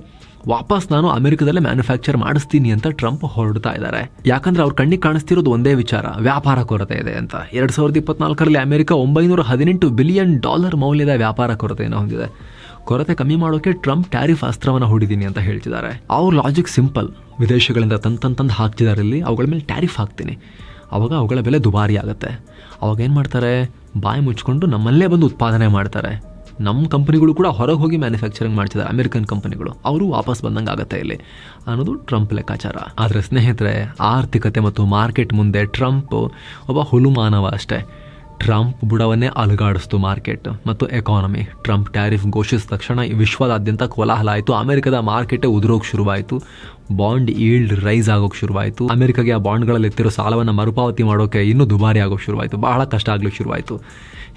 ವಾಪಸ್ ನಾನು ಅಮೆರಿಕದಲ್ಲೇ ಮ್ಯಾನುಫ್ಯಾಕ್ಚರ್ ಮಾಡಿಸ್ತೀನಿ ಅಂತ ಟ್ರಂಪ್ ಹೊರಡ್ತಾ ಇದ್ದಾರೆ ಯಾಕಂದ್ರೆ ಅವ್ರ ಕಣ್ಣಿಗೆ ಕಾಣಿಸ್ತಿರೋದು ಒಂದೇ ವಿಚಾರ. ವ್ಯಾಪಾರ ಕೊರತೆ ಇದೆ ಅಂತ. ಎರಡು ಸಾವಿರದ ಇಪ್ಪತ್ನಾಲ್ಕರಲ್ಲಿ ಅಮೆರಿಕ ಒಂಬೈನೂರ ಹದಿನೆಂಟು ಬಿಲಿಯನ್ ಡಾಲರ್ ಮೌಲ್ಯದ ವ್ಯಾಪಾರ ಕೊರತೆಯನ್ನು ಹೊಂದಿದೆ. ಕೊರತೆ ಕಮ್ಮಿ ಮಾಡೋಕೆ ಟ್ರಂಪ್ ಟ್ಯಾರಿಫ್ ಅಸ್ತ್ರವನ್ನು ಹೂಡಿದ್ದೀನಿ ಅಂತ ಹೇಳ್ತಿದ್ದಾರೆ. ಅವ್ರ ಲಾಜಿಕ್ ಸಿಂಪಲ್ ವಿದೇಶಗಳಿಂದ ತಂದು ತಂದು ಹಾಕ್ತಿದ್ದಾರೆ ಇಲ್ಲಿ ಅವುಗಳ ಮೇಲೆ ಟ್ಯಾರಿಫ್ ಹಾಕ್ತೀನಿ. ಅವಾಗ ಅವುಗಳ ಬೆಲೆ ದುಬಾರಿ ಆಗುತ್ತೆ. ಅವಾಗ ಏನು ಮಾಡ್ತಾರೆ? ಬಾಯಿ ಮುಚ್ಕೊಂಡು ನಮ್ಮಲ್ಲೇ ಬಂದು ಉತ್ಪಾದನೆ ಮಾಡ್ತಾರೆ. ನಮ್ಮ ಕಂಪನಿಗಳು ಕೂಡ ಹೊರಗೆ ಹೋಗಿ ಮ್ಯಾನುಫ್ಯಾಕ್ಚರಿಂಗ್ ಮಾಡ್ತಿದ್ದಾರೆ, ಅಮೆರಿಕನ್ ಕಂಪನಿಗಳು. ಅವರು ವಾಪಸ್ ಬಂದಂಗೆ ಆಗುತ್ತೆ ಇಲ್ಲಿ ಅನ್ನೋದು ಟ್ರಂಪ್ ಲೆಕ್ಕಾಚಾರ. ಆದರೆ ಸ್ನೇಹಿತರೆ, ಆರ್ಥಿಕತೆ ಮತ್ತು ಮಾರ್ಕೆಟ್ ಮುಂದೆ ಟ್ರಂಪ್ ಒಬ್ಬ ಹುಲುಮಾನವ ಅಷ್ಟೇ. ಟ್ರಂಪ್ ಬುಡವನ್ನೇ ಅಲುಗಾಡಿಸ್ತು ಮಾರ್ಕೆಟ್ ಮತ್ತು ಎಕಾನಮಿ. ಟ್ರಂಪ್ ಟ್ಯಾರಿಫ್ ಘೋಷಿಸಿದ ತಕ್ಷಣ ವಿಶ್ವದಾದ್ಯಂತ ಕೋಲಾಹಲ ಆಯಿತು. ಅಮೆರಿಕದ ಮಾರ್ಕೆಟೇ ಉದುರೋಕೆ ಶುರುವಾಯಿತು. ಬಾಂಡ್ ಈಲ್ಡ್ ರೈಸ್ ಆಗೋಕೆ ಶುರುವಾಯಿತು. ಅಮೆರಿಕಗೆ ಆ ಬಾಂಡ್ಗಳಲ್ಲಿ ಎತ್ತಿರೋ ಸಾಲವನ್ನು ಮರುಪಾವತಿ ಮಾಡೋಕೆ ಇನ್ನೂ ದುಬಾರಿ ಆಗೋಕೆ ಶುರುವಾಯಿತು. ಬಹಳ ಕಷ್ಟ ಆಗ್ಲಿಕ್ಕೆ ಶುರುವಾಯಿತು.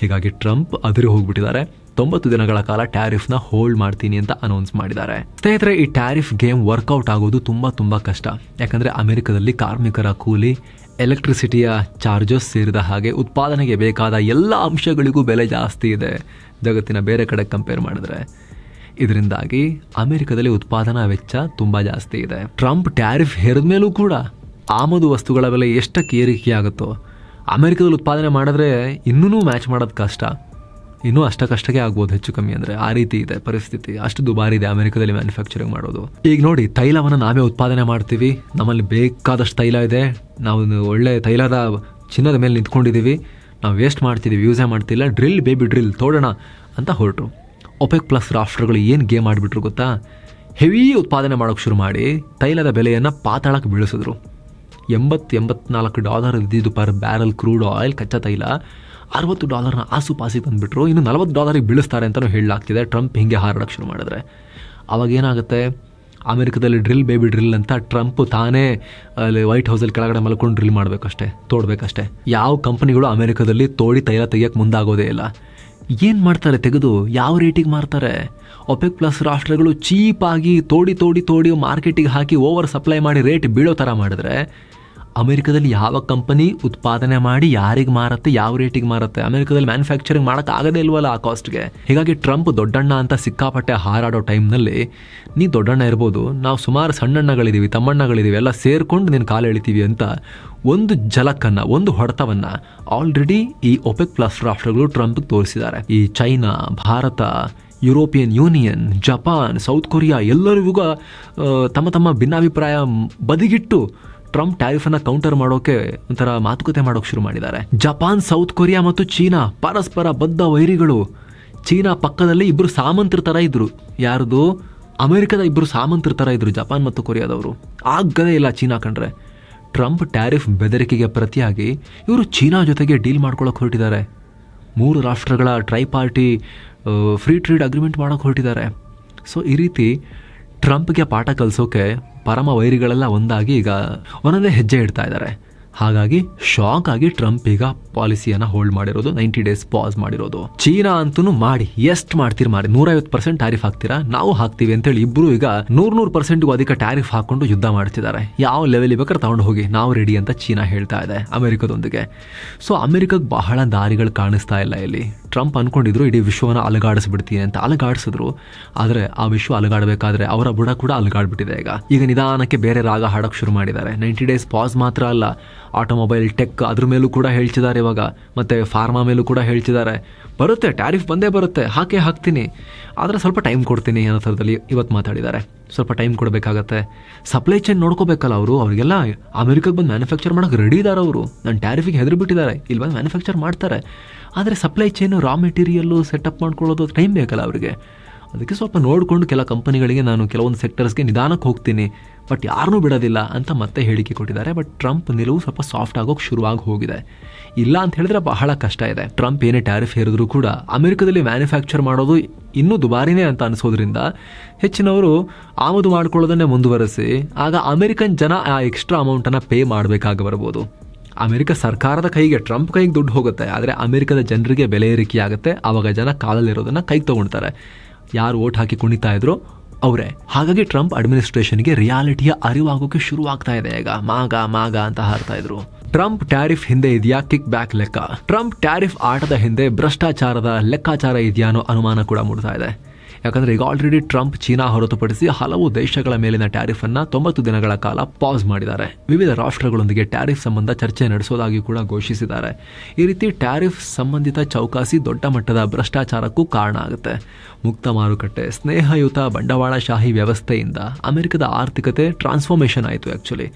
ಹೀಗಾಗಿ ಟ್ರಂಪ್ ಅದರಿ ಹೋಗ್ಬಿಟ್ಟಿದ್ದಾರೆ. ತೊಂಬತ್ತು ದಿನಗಳ ಕಾಲ ಟ್ಯಾರಿಫ್ನ ಹೋಲ್ಡ್ ಮಾಡ್ತೀನಿ ಅಂತ ಅನೌನ್ಸ್ ಮಾಡಿದ್ದಾರೆ. ಸ್ನೇಹಿತರೆ, ಈ ಟ್ಯಾರಿಫ್ ಗೇಮ್ ವರ್ಕೌಟ್ ಆಗೋದು ತುಂಬ ತುಂಬ ಕಷ್ಟ. ಯಾಕಂದರೆ ಅಮೆರಿಕದಲ್ಲಿ ಕಾರ್ಮಿಕರ ಕೂಲಿ ಎಲೆಕ್ಟ್ರಿಸಿಟಿಯ ಚಾರ್ಜಸ್ ಸೇರಿದ ಹಾಗೆ ಉತ್ಪಾದನೆಗೆ ಬೇಕಾದ ಎಲ್ಲ ಅಂಶಗಳಿಗೂ ಬೆಲೆ ಜಾಸ್ತಿ ಇದೆ. ಜಗತ್ತಿನ ಬೇರೆ ಕಡೆ ಕಂಪೇರ್ ಮಾಡಿದ್ರೆ. ಇದರಿಂದಾಗಿ ಅಮೆರಿಕದಲ್ಲಿ ಉತ್ಪಾದನಾ ವೆಚ್ಚ ತುಂಬ ಜಾಸ್ತಿ ಇದೆ. ಟ್ರಂಪ್ ಟ್ಯಾರಿಫ್ ಹೇರಿದ ಮೇಲೂ ಕೂಡ ಆಮದು ವಸ್ತುಗಳ ಬೆಲೆ ಎಷ್ಟಕ್ಕೆ ಏರಿಕೆ ಆಗುತ್ತೋ ಅಮೆರಿಕದಲ್ಲಿ ಉತ್ಪಾದನೆ ಮಾಡಿದ್ರೆ ಇನ್ನೂ ಮ್ಯಾಚ್ ಮಾಡೋದು ಕಷ್ಟ. ಇನ್ನೂ ಅಷ್ಟಕ್ಕಷ್ಟಕ್ಕೆ ಆಗ್ಬೋದು, ಹೆಚ್ಚು ಕಮ್ಮಿ ಅಂದರೆ ಆ ರೀತಿ ಇದೆ, ಪರಿಸ್ಥಿತಿ. ಅಷ್ಟು ದುಬಾರಿ ಇದೆ ಅಮೆರಿಕದಲ್ಲಿ ಮ್ಯಾನುಫ್ಯಾಕ್ಚರಿಂಗ್ ಮಾಡೋದು. ಈಗ ನೋಡಿ, ತೈಲವನ್ನು ನಾವೇ ಉತ್ಪಾದನೆ ಮಾಡ್ತೀವಿ. ನಮ್ಮಲ್ಲಿ ಬೇಕಾದಷ್ಟು ತೈಲ ಇದೆ. ನಾವು ಒಳ್ಳೆ ತೈಲದ ಚಿನ್ನದ ಮೇಲೆ ನಿಂತ್ಕೊಂಡಿದ್ದೀವಿ ನಾವು ವೇಸ್ಟ್ ಮಾಡ್ತಿದ್ದೀವಿ ಯೂಸೇ ಮಾಡ್ತಿಲ್ಲ. ಡ್ರಿಲ್ ಬೇಬಿ ಡ್ರಿಲ್ ತೋಡೋಣ ಅಂತ ಹೊರಟರು ಒಪೆಕ್ ಪ್ಲಸ್ ರಾಷ್ಟ್ರಗಳು ಏನು ಗೇಮ್ ಮಾಡಿಬಿಟ್ರು ಗೊತ್ತಾ? ಹೆವಿ ಉತ್ಪಾದನೆ ಮಾಡೋಕ್ಕೆ ಶುರು ಮಾಡಿ, ತೈಲದ ಬೆಲೆಯನ್ನು ಪಾತಾಳಕ್ಕೆ ಬೀಳಿಸಿದ್ರು. ಎಂಬತ್ತು ಎಂಬತ್ನಾಲ್ಕು ಡಾಲರ್ ಇದ್ದಿದ್ದು ಪರ್ ಬ್ಯಾರಲ್ ಕ್ರೂಡ್ ಆಯಿಲ್ ಕಚ್ಚಾ ತೈಲ. ಅರವತ್ತು ಡಾಲರ್ನ ಆಸುಪಾಸಿ ತಂದುಬಿಟ್ರು ಇನ್ನು ನಲವತ್ತು ಡಾಲರಿಗೆ ಬೀಳಿಸ್ತಾರೆ ಅಂತಲೂ ಹೇಳಲಾಗ್ತಿದೆ. ಟ್ರಂಪ್ ಹಿಂಗೆ ಹಾರಾಡಕ್ಕೆ ಶುರು ಮಾಡಿದ್ರೆ. ಅವಾಗ ಏನಾಗುತ್ತೆ? ಅಮೆರಿಕದಲ್ಲಿ ಡ್ರಿಲ್ ಬೇಬಿ ಡ್ರಿಲ್ ಅಂತ ಟ್ರಂಪ್ ತಾನೇ, ಅಲ್ಲಿ ವೈಟ್ ಹೌಸಲ್ಲಿ ಕೆಳಗಡೆ ಮಲ್ಕೊಂಡು ಡ್ರಿಲ್ ಮಾಡಬೇಕಷ್ಟೇ, ತೋಡ್ಬೇಕಷ್ಟೇ. ಯಾವ ಕಂಪನಿಗಳು ಅಮೆರಿಕದಲ್ಲಿ ತೋಡಿ ತೈಲ ತೆಗಿಯೋಕ್ಕೆ ಮುಂದಾಗೋದೇ ಇಲ್ಲ. ಏನು ಮಾಡ್ತಾರೆ ತೆಗೆದು? ಯಾವ ರೇಟಿಗೆ ಮಾರ್ತಾರೆ? ಒಪೆಕ್ ಪ್ಲಸ್ ರಾಷ್ಟ್ರಗಳು ಚೀಪಾಗಿ ತೋಡಿ ತೋಡಿ ತೋಡಿ ಮಾರ್ಕೆಟಿಗೆ ಹಾಕಿ ಓವರ್ ಸಪ್ಲೈ ಮಾಡಿ ರೇಟ್ ಬೀಳೋ ಥರ ಮಾಡಿದ್ರೆ ಅಮೆರಿಕದಲ್ಲಿ ಯಾವ ಕಂಪನಿ ಉತ್ಪಾದನೆ ಮಾಡಿ ಯಾರಿಗೆ ಮಾರುತ್ತೆ, ಯಾವ ರೇಟಿಗೆ ಮಾರುತ್ತೆ, ಅಮೆರಿಕದಲ್ಲಿ ಮ್ಯಾನುಫ್ಯಾಕ್ಚರಿಂಗ್ ಮಾಡೋಕೆ ಆಗದೇ ಇಲ್ವಲ್ಲ ಆ ಕಾಸ್ಟ್ಗೆ ಹೀಗಾಗಿ ಟ್ರಂಪ್ ದೊಡ್ಡಣ್ಣ ಅಂತ ಸಿಕ್ಕಾಪಟ್ಟೆ ಹಾರಾಡೋ ಟೈಮ್ನಲ್ಲಿ ನೀ ದೊಡ್ಡಣ್ಣ ಇರ್ಬೋದು, ನಾವು ಸುಮಾರು ಸಣ್ಣಣ್ಣಗಳಿದ್ದೀವಿ ತಮ್ಮಣ್ಣಗಳಿದ್ದೀವಿ ಎಲ್ಲ ಸೇರ್ಕೊಂಡು ನಿನ್ನ ಕಾಲು ಎಳಿತೀವಿ ಅಂತ ಒಂದು ಜಲಕ್ಕನ್ನು ಒಂದು ಹೊಡೆತವನ್ನು ಆಲ್ರೆಡಿ ಈ ಒಪೆಕ್ ಪ್ಲಸ್ ರಾಷ್ಟ್ರಗಳು ಟ್ರಂಪ್ಗೆ ತೋರಿಸಿದ್ದಾರೆ. ಈ China, Bharat European Union Japan South Korea ಎಲ್ಲರಿಗೂ ತಮ್ಮ ತಮ್ಮ ಭಿನ್ನಾಭಿಪ್ರಾಯ ಬದಿಗಿಟ್ಟು ಟ್ರಂಪ್ ಟ್ಯಾರಿಫ್ ಅನ್ನ ಕೌಂಟರ್ ಮಾಡೋಕೆ ಒಂಥರ ಮಾತುಕತೆ ಮಾಡೋಕೆ ಶುರು ಮಾಡಿದ್ದಾರೆ. ಜಪಾನ್, ಸೌತ್ ಕೊರಿಯಾ ಮತ್ತು ಚೀನಾ ಪರಸ್ಪರ ಬದ್ಧ ವೈರಿಗಳು. ಚೀನಾ ಪಕ್ಕದಲ್ಲಿ ಇಬ್ಬರು ಸಾಮಂತರ ಥರ ಇದ್ರು. ಯಾರ್ದು? ಅಮೆರಿಕದ ಇಬ್ಬರು ಸಾಮಂತರ ಥರ ಇದ್ರು, ಜಪಾನ್ ಮತ್ತು ಕೊರಿಯಾದವರು. ಆಗದೇ ಇಲ್ಲ ಚೀನಾ ಕಂಡ್ರೆ. ಟ್ರಂಪ್ ಟ್ಯಾರಿಫ್ ಬೆದರಿಕೆಗೆ ಪ್ರತಿಯಾಗಿ ಇವರು ಚೀನಾ ಜೊತೆಗೆ ಡೀಲ್ ಮಾಡ್ಕೊಳ್ಳೋಕೆ ಹೊರಟಿದ್ದಾರೆ. ಮೂರು ರಾಷ್ಟ್ರಗಳ tri party free trade agreement ಮಾಡೋಕೆ ಹೊರಟಿದ್ದಾರೆ. ಸೊ, ಈ ರೀತಿ ಟ್ರಂಪ್ಗೆ ಪಾಠ ಕಲಿಸೋಕೆ ಪರಮ ವೈರಿಗಳೆಲ್ಲ ಒಂದಾಗಿ ಈಗ ಒಂದೊಂದೇ ಹೆಜ್ಜೆ ಇಡ್ತಾ ಇದ್ದಾರೆ. ಹಾಗಾಗಿ ಶಾಕ್ ಆಗಿ ಟ್ರಂಪ್ ಈಗ ಪಾಲಿಸಿಯನ್ನ ಹೋಲ್ಡ್ ಮಾಡಿರೋದು ನೈಂಟಿ ಡೇಸ್ ಪಾಸ್ ಮಾಡಿರೋದು. ಚೀನಾ ಅಂತೂ ಮಾಡಿ ಎಷ್ಟು ಮಾಡ್ತೀರಿ ಮಾಡಿ ನೂರೈವತ್ತು ಪರ್ಸೆಂಟ್ ಟ್ಯಾರಿಫ್ ಹಾಕ್ತೀರಾ? ನಾವು ಹಾಕ್ತೀವಿ ಅಂತೇಳಿ ಇಬ್ರು ಈಗ ನೂರ್ ನೂರು ಪರ್ಸೆಂಟ್ಗೂ ಅಧಿಕ ಟ್ಯಾರಿಫ್ ಹಾಕೊಂಡು ಯುದ್ಧ ಮಾಡ್ತಿದ್ದಾರೆ. ಯಾವ ಲೆವೆಲ್ ಬೇಕಾದ್ರೆ ತಗೊಂಡು ಹೋಗಿ, ನಾವು ರೆಡಿ ಅಂತ ಚೀನಾ ಹೇಳ್ತಾ ಇದೆ, ಅಮೆರಿಕದೊಂದಿಗೆ. ಸೊ ಅಮೆರಿಕಕ್ಕೆ ಬಹಳ ದಾರಿಗಳು ಕಾಣಿಸ್ತಾ ಇಲ್ಲ ಇಲ್ಲಿ. ಟ್ರಂಪ್ ಅನ್ಕೊಂಡಿದ್ರು, ಇಡೀ ವಿಶ್ವವನ್ನು ಅಲಗಾಡಿಸ್ಬಿಡ್ತೀನಿ ಅಂತ. ಅಲಗಾಡಿಸಿದ್ರು. ಆದರೆ ಆ ವಿಶ್ವ ಅಲಗಾಡಬೇಕಾದ್ರೆ ಅವರ ಬುಡ ಕೂಡ ಅಲಗಾಡ್ಬಿಟ್ಟಿದೆ ಈಗ. ಈಗ ನಿಧಾನಕ್ಕೆ ಬೇರೆ ರಾಗ ಹಾಡೋಕೆ ಶುರು ಮಾಡಿದ್ದಾರೆ. ನೈಂಟಿ ಡೇಸ್ ಪಾಸ್ ಮಾತ್ರ ಅಲ್ಲ ಆಟೋಮೊಬೈಲ್ ಟೆಕ್ ಅದ್ರ ಮೇಲೂ ಕೂಡ ಹೇಳ್ತಿದ್ದಾರೆ ಇವಾಗ. ಮತ್ತು ಫಾರ್ಮಾ ಮೇಲೂ ಕೂಡ ಹೇಳ್ತಿದ್ದಾರೆ. ಬರುತ್ತೆ, ಟ್ಯಾರಿಫ್ ಬಂದೇ ಬರುತ್ತೆ, ಹಾಕೇ ಹಾಕ್ತೀನಿ. ಆದರೆ ಸ್ವಲ್ಪ ಟೈಮ್ ಕೊಡ್ತೀನಿ ಅನ್ನೋ ಥರದಲ್ಲಿ ಇವತ್ತು ಮಾತಾಡಿದ್ದಾರೆ. ಸ್ವಲ್ಪ ಟೈಮ್ ಕೊಡಬೇಕಾಗತ್ತೆ. ಸಪ್ಲೈ ಚೈನ್ ನೋಡ್ಕೋಬೇಕಲ್ಲ ಅವರು, ಅವರಿಗೆಲ್ಲ ಅಮೆರಿಕಾಗೆ ಬಂದು ಮ್ಯಾನುಫ್ಯಾಕ್ಚರ್ ಮಾಡೋಕೆ ರೆಡಿ ಇದ್ದಾರೆ ಅವರು. ನನ್ನ ಟ್ಯಾರಿಫಿಗೆ ಹೆದರು ಬಿಟ್ಟಿದ್ದಾರೆ ಇಲ್ಲಿ ಬಂದು ಮ್ಯಾನುಫ್ಯಾಕ್ಚರ್ ಮಾಡ್ತಾರೆ. ಆದರೆ supply chain, raw material setup ಮಾಡ್ಕೊಳ್ಳೋದು ಟೈಮ್ ಬೇಕಲ್ಲ ಅವರಿಗೆ. ಅದಕ್ಕೆ ಸ್ವಲ್ಪ ನೋಡಿಕೊಂಡು ಕೆಲ ಕಂಪನಿಗಳಿಗೆ ನಾನು ಕೆಲವೊಂದು ಸೆಕ್ಟರ್ಸ್ಗೆ ನಿಧಾನಕ್ಕೆ ಹೋಗ್ತೀನಿ. ಬಟ್ ಯಾರನ್ನೂ ಬಿಡೋದಿಲ್ಲ ಅಂತ ಮತ್ತೆ ಹೇಳಿಕೆ ಕೊಟ್ಟಿದ್ದಾರೆ. ಬಟ್ ಟ್ರಂಪ್ ನಿಲುವು ಸ್ವಲ್ಪ ಸಾಫ್ಟ್ ಆಗೋಕೆ ಶುರುವಾಗಿ ಹೋಗಿದೆ. ಇಲ್ಲ ಅಂತ ಹೇಳಿದ್ರೆ ಬಹಳ ಕಷ್ಟ ಇದೆ. ಟ್ರಂಪ್ ಏನೇ ಟ್ಯಾರಿಫ್ ಹೇರಿದ್ರು ಕೂಡ ಅಮೆರಿಕದಲ್ಲಿ ಮ್ಯಾನುಫ್ಯಾಕ್ಚರ್ ಮಾಡೋದು ಇನ್ನೂ ದುಬಾರಿನೇ ಅಂತ ಅನಿಸೋದ್ರಿಂದ ಹೆಚ್ಚಿನವರು ಆಮದು ಮಾಡ್ಕೊಳ್ಳೋದನ್ನೇ ಮುಂದುವರೆಸಿ ಆಗ ಅಮೆರಿಕನ್ ಜನ ಆ ಎಕ್ಸ್ಟ್ರಾ ಅಮೌಂಟನ್ನು ಪೇ ಮಾಡಬೇಕಾಗಿ ಬರ್ಬೋದು. ಅಮೆರಿಕ ಸರ್ಕಾರದ ಕೈಗೆ ಟ್ರಂಪ್ ಕೈಗೆ ದುಡ್ಡು ಹೋಗುತ್ತೆ. ಆದರೆ ಅಮೆರಿಕದ ಜನರಿಗೆ ಬೆಲೆ ಏರಿಕೆ ಆಗುತ್ತೆ ಆವಾಗ ಜನ ಕಾಲಲ್ಲಿರೋದನ್ನು ಕೈಗೆ ತಗೊಳ್ತಾರೆ. ಯಾರು ಓಟ್ ಹಾಕಿ ಕುಣಿತಾ ಇದ್ರು ಅವರೇ. ಹಾಗಾಗಿ ಟ್ರಂಪ್ ಅಡ್ಮಿನಿಸ್ಟ್ರೇಷನ್ಗೆ ರಿಯಾಲಿಟಿಯ ಅರಿವಾಗೋಕೆ ಶುರು ಇದೆ ಈಗ. ಮಾಗ ಮಾಗ ಅಂತ ಹಾರ್ತಾ ಇದ್ರು. ಟ್ರಂಪ್ ಟ್ಯಾರಿಫ್ ಹಿಂದೆ ಇದೆಯಾ? ಕಿಕ್ ಬ್ಯಾಕ್ ಲೆಕ್ಕ. ಟ್ರಂಪ್ ಟ್ಯಾರಿಫ್ ಆಟದ ಹಿಂದೆ ಭ್ರಷ್ಟಾಚಾರದ ಲೆಕ್ಕಾಚಾರ ಇದೆಯಾ ಅನ್ನೋ ಅನುಮಾನ ಕೂಡ ಮೂಡ್ತಾ ಇದೆ. ಯಾಕಂದ್ರೆ ಈಗ ಆಲ್ರೆಡಿ ಟ್ರಂಪ್ ಚೀನಾ ಹೊರತುಪಡಿಸಿ ಹಲವು ದೇಶಗಳ ಮೇಲಿನ ಟ್ಯಾರಿಫ್ ಅನ್ನು ತೊಂಬತ್ತು ದಿನಗಳ ಕಾಲ ಪಾಸ್ ಮಾಡಿದ್ದಾರೆ. ವಿವಿಧ ರಾಷ್ಟ್ರಗಳೊಂದಿಗೆ ಟ್ಯಾರಿಫ್ ಸಂಬಂಧ ಚರ್ಚೆ ನಡೆಸೋದಾಗಿ ಕೂಡ ಘೋಷಿಸಿದ್ದಾರೆ. ಈ ರೀತಿ ಟ್ಯಾರಿಫ್ ಸಂಬಂಧಿತ ಚೌಕಾಸಿ ದೊಡ್ಡ ಮಟ್ಟದ ಭ್ರಷ್ಟಾಚಾರಕ್ಕೂ ಕಾರಣ ಆಗುತ್ತೆ. ಮುಕ್ತ ಮಾರುಕಟ್ಟೆ, ಸ್ನೇಹಯುತ ಬಂಡವಾಳಶಾಹಿ ವ್ಯವಸ್ಥೆಯಿಂದ ಅಮೆರಿಕದ ಆರ್ಥಿಕತೆ ಟ್ರಾನ್ಸ್ಫಾರ್ಮೇಷನ್ ಆಯಿತು ಆ್ಯಕ್ಚುಲಿ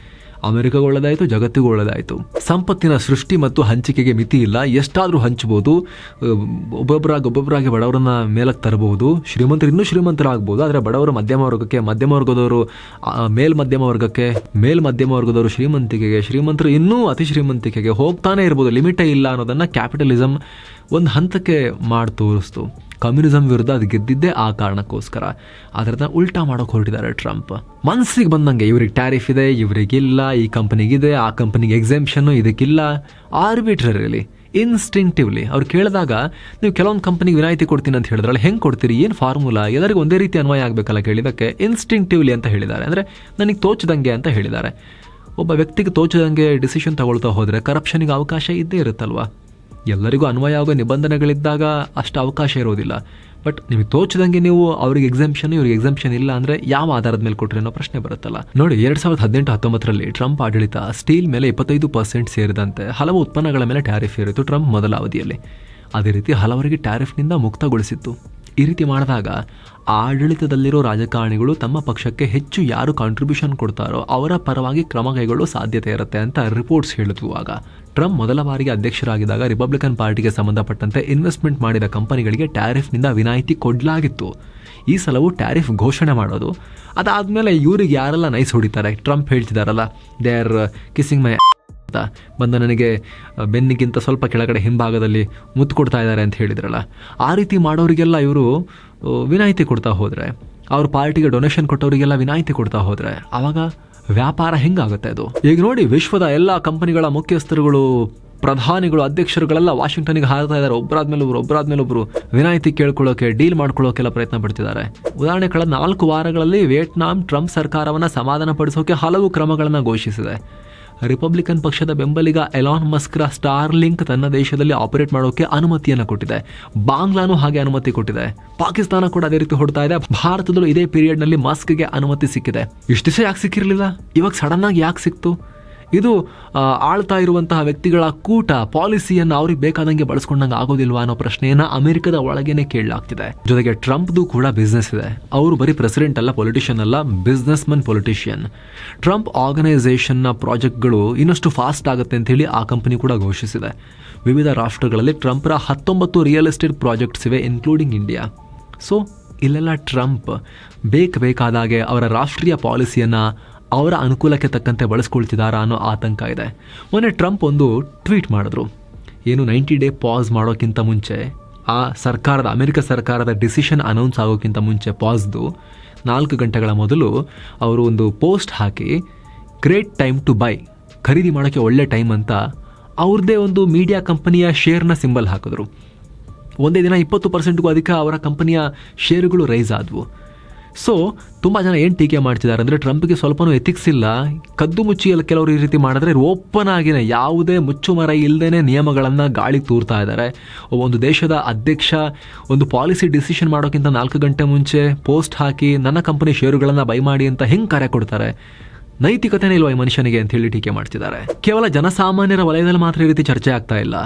ಅಮೆರಿಕಗೂ ಒಳ್ಳೆದಾಯಿತು ಜಗತ್ತಿಗೂ ಒಳ್ಳೆದಾಯಿತು ಸಂಪತ್ತಿನ ಸೃಷ್ಟಿ ಮತ್ತು ಹಂಚಿಕೆಗೆ ಮಿತಿ ಇಲ್ಲ ಎಷ್ಟಾದರೂ ಹಂಚ್ಬೋದು ಅಹ್, ಒಬ್ಬೊಬ್ಬರಾಗಿ ಒಬ್ಬೊಬ್ಬರಾಗಿ ಬಡವರನ್ನ ಮೇಲಕ್ಕೆ ತರಬಹುದು. ಶ್ರೀಮಂತರು ಇನ್ನೂ ಶ್ರೀಮಂತರಾಗ್ಬೋದು. ಆದರೆ ಬಡವರು ಮಧ್ಯಮ ವರ್ಗಕ್ಕೆ ಮಧ್ಯಮ ವರ್ಗದವರು ಮೇಲ್ ಮಧ್ಯಮ ವರ್ಗಕ್ಕೆ ಮೇಲ್ ಮಧ್ಯಮ ವರ್ಗದವರು ಶ್ರೀಮಂತಿಕೆಗೆ ಶ್ರೀಮಂತರು ಇನ್ನೂ ಅತಿ ಶ್ರೀಮಂತಿಕೆಗೆ ಹೋಗ್ತಾನೆ ಇರ್ಬೋದು. ಲಿಮಿಟೇ ಇಲ್ಲ ಅನ್ನೋದನ್ನು ಕ್ಯಾಪಿಟಲಿಸಮ್ ಒಂದು ಹಂತಕ್ಕೆ ಮಾಡಿ ತೋರಿಸ್ತು. ಕಮ್ಯುನಿಸಂ ವಿರುದ್ಧ ಅದು ಗೆದ್ದಿದ್ದೇ ಆ ಕಾರಣಕ್ಕೋಸ್ಕರ. ಅದರನ್ನ ಉಲ್ಟಾ ಮಾಡೋಕೆ ಹೊರಟಿದ್ದಾರೆ ಟ್ರಂಪ್. ಮನಸ್ಸಿಗೆ ಬಂದಂಗೆ ಇವ್ರಿಗೆ ಟ್ಯಾರಿಫ್ ಇದೆ ಇವರಿಗಿಲ್ಲ ಈ ಕಂಪನಿಗಿದೆ ಆ ಕಂಪನಿಗೆ ಎಕ್ಸೆಂಪ್ಷನ್ನು ಇದಕ್ಕಿಲ್ಲ. ಆರ್ಬಿಟ್ರರಿಲಿ ಇನ್ಸ್ಟಿಂಕ್ಟಿವ್ಲಿ ಅವ್ರು ಕೇಳಿದಾಗ, ನೀವು ಕೆಲವೊಂದು ಕಂಪನಿಗೆ ವಿನಾಯಿತಿ ಕೊಡ್ತೀನಿ ಅಂತ ಹೇಳಿದ್ರಲ್ಲ, ಹೆಂಗೆ ಕೊಡ್ತೀರಿ? ಏನು ಫಾರ್ಮುಲಾ ಎಲ್ಲರಿಗೂ ಒಂದೇ ರೀತಿ ಅನ್ವಯ ಆಗಬೇಕಲ್ಲ ಕೇಳಿದಕ್ಕೆ ಇನ್ಸ್ಟಿಂಕ್ಟಿವ್ಲಿ ಅಂತ ಹೇಳಿದ್ದಾರೆ. ಅಂದರೆ ನನಗೆ ತೋಚದಂಗೆ ಅಂತ ಹೇಳಿದ್ದಾರೆ. ಒಬ್ಬ ವ್ಯಕ್ತಿಗೆ ತೋಚದಂಗೆ ಡಿಸಿಷನ್ ತಗೊಳ್ತಾ ಹೋದರೆ ಕರಪ್ಷನಿಗೆ ಅವಕಾಶ ಇದ್ದೇ ಇರುತ್ತಲ್ವಾ? ಎಲ್ಲರಿಗೂ ಅನ್ವಯ ಆಗೋ ನಿಬಂಧನೆಗಳಿದ್ದಾಗ ಅಷ್ಟು ಅವಕಾಶ ಇರೋದಿಲ್ಲ. ಬಟ್ ನಿಮಗೆ ತೋಚದಂಗೆ ನೀವು ಅವ್ರಿಗೆ ಎಕ್ಸಾಮ್ಷನ್ ಇವ್ರಿಗೆ ಎಕ್ಸಾಮ್ಷನ್ ಇಲ್ಲ ಅಂದ್ರೆ ಯಾವ ಆಧಾರದ ಮೇಲೆ ಕೊಟ್ರಿ ಅನ್ನೋ ಪ್ರಶ್ನೆ ಬರುತ್ತಲ್ಲ. ನೋಡಿ, ಎರಡ್ ಸಾವಿರದ ಹದಿನೆಂಟು ಹತ್ತೊಂಬತ್ತರಲ್ಲಿ ಟ್ರಂಪ್ ಆಡಳಿತ ಸ್ಟೀಲ್ ಮೇಲೆ ಇಪ್ಪತ್ತೈದು ಪರ್ಸೆಂಟ್ ಸೇರಿದಂತೆ ಹಲವು ಉತ್ಪನ್ನಗಳ ಮೇಲೆ ಟ್ಯಾರಿಫ್ ಏರಿತು ಟ್ರಂಪ್ ಮೊದಲ ಅವಧಿಯಲ್ಲಿ ಅದೇ ರೀತಿ ಹಲವರಿಗೆ ಟ್ಯಾರಿಫ್ನಿಂದ ಮುಕ್ತಗೊಳಿಸಿತ್ತು. ಈ ರೀತಿ ಮಾಡಿದಾಗ ಆಡಳಿತದಲ್ಲಿರೋ ರಾಜಕಾರಣಿಗಳು ತಮ್ಮ ಪಕ್ಷಕ್ಕೆ ಹೆಚ್ಚು ಯಾರು ಕಾಂಟ್ರಿಬ್ಯೂಷನ್ ಕೊಡ್ತಾರೋ ಅವರ ಪರವಾಗಿ ಕ್ರಮ ಕೈಗೊಳ್ಳುವ ಸಾಧ್ಯತೆ ಇರುತ್ತೆ ಅಂತ ರಿಪೋರ್ಟ್ಸ್ ಹೇಳಿದ್ವು ಆಗ. ಟ್ರಂಪ್ ಮೊದಲ ಬಾರಿಗೆ ಅಧ್ಯಕ್ಷರಾಗಿದ್ದಾಗ ರಿಪಬ್ಲಿಕನ್ ಪಾರ್ಟಿಗೆ ಸಂಬಂಧಪಟ್ಟಂತೆ ಇನ್ವೆಸ್ಟ್ಮೆಂಟ್ ಮಾಡಿದ ಕಂಪನಿಗಳಿಗೆ ಟ್ಯಾರಿಫ್ನಿಂದ ವಿನಾಯಿತಿ ಕೊಡಲಾಗಿತ್ತು. ಈ ಸಲವು ಟ್ಯಾರಿಫ್ ಘೋಷಣೆ ಮಾಡೋದು. ಅದಾದಮೇಲೆ ಇವ್ರಿಗೆ ಯಾರೆಲ್ಲ ನೈಸ್ ಹೊಡಿತಾರೆ? ಟ್ರಂಪ್ ಹೇಳ್ತಿದಾರಲ್ಲ ದೇ ಆರ್ ಕಿಸ್ಸಿಂಗ್ ಮೈ ಬಂದು ನನಗೆ ಬೆನ್ನಿಗಿಂತ ಸ್ವಲ್ಪ ಕೆಳಗಡೆ ಹಿಂಭಾಗದಲ್ಲಿ ಮುತ್ತು ಕೊಡ್ತಾ ಇದ್ದಾರೆ ಅಂತ ಹೇಳಿದ್ರಲ್ಲ, ಆ ರೀತಿ ಮಾಡೋರಿಗೆಲ್ಲ ಇವರು ವಿನಾಯಿತಿ ಕೊಡ್ತಾ ಹೋದರೆ, ಅವ್ರ ಪಾರ್ಟಿಗೆ ಡೊನೇಷನ್ ಕೊಟ್ಟವರಿಗೆಲ್ಲ ವಿನಾಯಿತಿ ಕೊಡ್ತಾ ಹೋದರೆ, ಆವಾಗ ವ್ಯಾಪಾರ ಹೆಂಗಾಗುತ್ತೆ ಅದು? ಈಗ ನೋಡಿ, ವಿಶ್ವದ ಎಲ್ಲ ಕಂಪನಿಗಳ ಮುಖ್ಯಸ್ಥರುಗಳು, ಪ್ರಧಾನಿಗಳು, ಅಧ್ಯಕ್ಷರುಗಳೆಲ್ಲ ವಾಷಿಂಗ್ಟನ್ಗೆ ಹಾರ್ತಾ ಇದ್ದಾರೆ. ಒಬ್ಬರಾದ್ಮೇಲೆ ಒಬ್ರು ಒಬ್ಬರಾದ್ಮೇಲೆ ಒಬ್ರು ವಿನಾಯಿತಿ ಕೇಳ್ಕೊಳ್ಳೋಕೆ, ಡೀಲ್ ಮಾಡ್ಕೊಳ್ಳೋಕೆಲ್ಲ ಪ್ರಯತ್ನ ಪಡ್ತಿದ್ದಾರೆ. ಉದಾಹರಣೆ ಕಳೆದ ನಾಲ್ಕು ವಾರಗಳಲ್ಲಿ ವಿಯೆಟ್ನಾಂ ಟ್ರಂಪ್ ಸರ್ಕಾರವನ್ನ ಸಮಾಧಾನ ಪಡಿಸೋಕೆ ಹಲವು ಕ್ರಮಗಳನ್ನು ಘೋಷಿಸಿದೆ. ರಿಪಬ್ಲಿಕನ್ ಪಕ್ಷದ ಬೆಂಬಲಿಗ ಎಲಾನ್ ಮಸ್ಕ್ರ ಸ್ಟಾರ್ ಲಿಂಕ್ ತನ್ನ ದೇಶದಲ್ಲಿ ಆಪರೇಟ್ ಮಾಡೋಕೆ ಅನುಮತಿಯನ್ನು ಕೊಟ್ಟಿದೆ. ಬಾಂಗ್ಲಾನು ಹಾಗೆ ಅನುಮತಿ ಕೊಟ್ಟಿದೆ. ಪಾಕಿಸ್ತಾನ ಕೂಡ ಅದೇ ರೀತಿ ಹೊಡ್ತಾ ಇದೆ. ಭಾರತದಲ್ಲೂ ಇದೇ ಪೀರಿಯಡ್ನಲ್ಲಿ ಮಸ್ಕ್ಗೆ ಅನುಮತಿ ಸಿಕ್ಕಿದೆ. ಇಷ್ಟು ದಿವಸ ಯಾಕೆ ಸಿಕ್ಕಿರಲಿಲ್ಲ? ಇವಾಗ ಸಡನ್ ಆಗಿ ಯಾಕೆ ಸಿಕ್ತು? ಇದು ಆಳ್ತಾ ಇರುವಂತಹ ವ್ಯಕ್ತಿಗಳ ಕೂಟ, ಪಾಲಿಸಿಯನ್ನು ಅವ್ರಿಗೆ ಬೇಕಾದಂಗೆ ಬಳಸ್ಕೊಂಡಂಗೆ ಆಗೋದಿಲ್ವಾ ಅನ್ನೋ ಪ್ರಶ್ನೆಯನ್ನು ಅಮೆರಿಕದ ಒಳಗೇನೆ ಕೇಳಲಾಗ್ತಿದೆ. ಜೊತೆಗೆ ಟ್ರಂಪ್ದು ಕೂಡ ಬಿಸ್ನೆಸ್ ಇದೆ. ಅವರು ಬರೀ ಪ್ರೆಸಿಡೆಂಟ್ ಅಲ್ಲ ಪೊಲಿಟಿಷಿಯನ್ ಅಲ್ಲ ಬಿಸ್ನೆಸ್ ಮನ್ ಪೊಲಿಟಿಷಿಯನ್ ಟ್ರಂಪ್ ಆರ್ಗನೈಸೇಷನ್ನ ಪ್ರಾಜೆಕ್ಟ್ಗಳು ಇನ್ನಷ್ಟು ಫಾಸ್ಟ್ ಆಗುತ್ತೆ ಅಂತ ಹೇಳಿ ಆ ಕಂಪನಿ ಕೂಡ ಘೋಷಿಸಿದೆ. ವಿವಿಧ ರಾಷ್ಟ್ರಗಳಲ್ಲಿ ಟ್ರಂಪ್ರ ಹತ್ತೊಂಬತ್ತು ರಿಯಲ್ ಎಸ್ಟೇಟ್ ಪ್ರಾಜೆಕ್ಟ್ಸ್ ಇವೆ ಇನ್ಕ್ಲೂಡಿಂಗ್ ಇಂಡಿಯಾ ಸೊ ಇಲ್ಲೆಲ್ಲ ಟ್ರಂಪ್ ಬೇಕು ಬೇಕಾದಾಗೆ ಅವರ ರಾಷ್ಟ್ರೀಯ ಪಾಲಿಸಿಯನ್ನು ಅವರ ಅನುಕೂಲಕ್ಕೆ ತಕ್ಕಂತೆ ಬಳಸ್ಕೊಳ್ತಿದ್ದಾರಾ ಅನ್ನೋ ಆತಂಕ ಇದೆ. ಮೊನ್ನೆ ಟ್ರಂಪ್ ಒಂದು ಟ್ವೀಟ್ ಮಾಡಿದ್ರು. ಏನು ನೈಂಟಿ ಡೇ ಪಾಸ್ ಮಾಡೋಕ್ಕಿಂತ ಮುಂಚೆ, ಆ ಸರ್ಕಾರದ, ಅಮೆರಿಕ ಸರ್ಕಾರದ ಡಿಸಿಷನ್ ಅನೌನ್ಸ್ ಆಗೋಕ್ಕಿಂತ ಮುಂಚೆ ಪಾಸ್ದು ನಾಲ್ಕು ಗಂಟೆಗಳ ಮೊದಲು ಅವರು ಒಂದು ಪೋಸ್ಟ್ ಹಾಕಿ, ಗ್ರೇಟ್ ಟೈಮ್ ಟು ಬೈ, ಖರೀದಿ ಮಾಡೋಕ್ಕೆ ಒಳ್ಳೆ ಟೈಮ್ ಅಂತ ಅವ್ರದ್ದೇ ಒಂದು ಮೀಡಿಯಾ ಕಂಪನಿಯ ಶೇರ್ನ ಸಿಂಬಲ್ ಹಾಕಿದ್ರು. ಒಂದೇ ದಿನ ಇಪ್ಪತ್ತು ಪರ್ಸೆಂಟ್ಗೂ ಅಧಿಕ ಅವರ ಕಂಪನಿಯ ಶೇರುಗಳು ರೈಸ್ ಆದವು. ಸೊ ತುಂಬ ಜನ ಏನು ಟೀಕೆ ಮಾಡ್ತಿದ್ದಾರೆ ಅಂದರೆ ಟ್ರಂಪ್ಗೆ ಸ್ವಲ್ಪನೂ ಎಥಿಕ್ಸ್ ಇಲ್ಲ. ಕದ್ದು ಮುಚ್ಚಿಯಲ್ಲಿ ಕೆಲವರು ಈ ರೀತಿ ಮಾಡಿದ್ರೆ ಓಪನ್ ಆಗಿನೇ ಯಾವುದೇ ಮುಚ್ಚುಮರ ಇಲ್ಲದೇ ನಿಯಮಗಳನ್ನು ಗಾಳಿಗೆ ತೂರ್ತಾ ಇದ್ದಾರೆ. ಒಂದು ದೇಶದ ಅಧ್ಯಕ್ಷ ಒಂದು ಪಾಲಿಸಿ ಡಿಸಿಷನ್ ಮಾಡೋಕ್ಕಿಂತ ನಾಲ್ಕು ಗಂಟೆ ಮುಂಚೆ ಪೋಸ್ಟ್ ಹಾಕಿ, ನನ್ನ ಕಂಪನಿ ಷೇರುಗಳನ್ನು ಬೈ ಮಾಡಿ ಅಂತ ಹೆಂಗೆ ಕರೆ ಕೊಡ್ತಾರೆ? ನೈತಿಕತೆನೇ ಇಲ್ವಾ ಈ ಮನುಷ್ಯನಿಗೆ ಅಂತ ಹೇಳಿ ಟೀಕೆ ಮಾಡ್ತಿದ್ದಾರೆ. ಕೇವಲ ಜನಸಾಮಾನ್ಯರ ವಲಯದಲ್ಲಿ ಮಾತ್ರ ಈ ರೀತಿ ಚರ್ಚೆ ಆಗ್ತಾ ಇಲ್ಲ.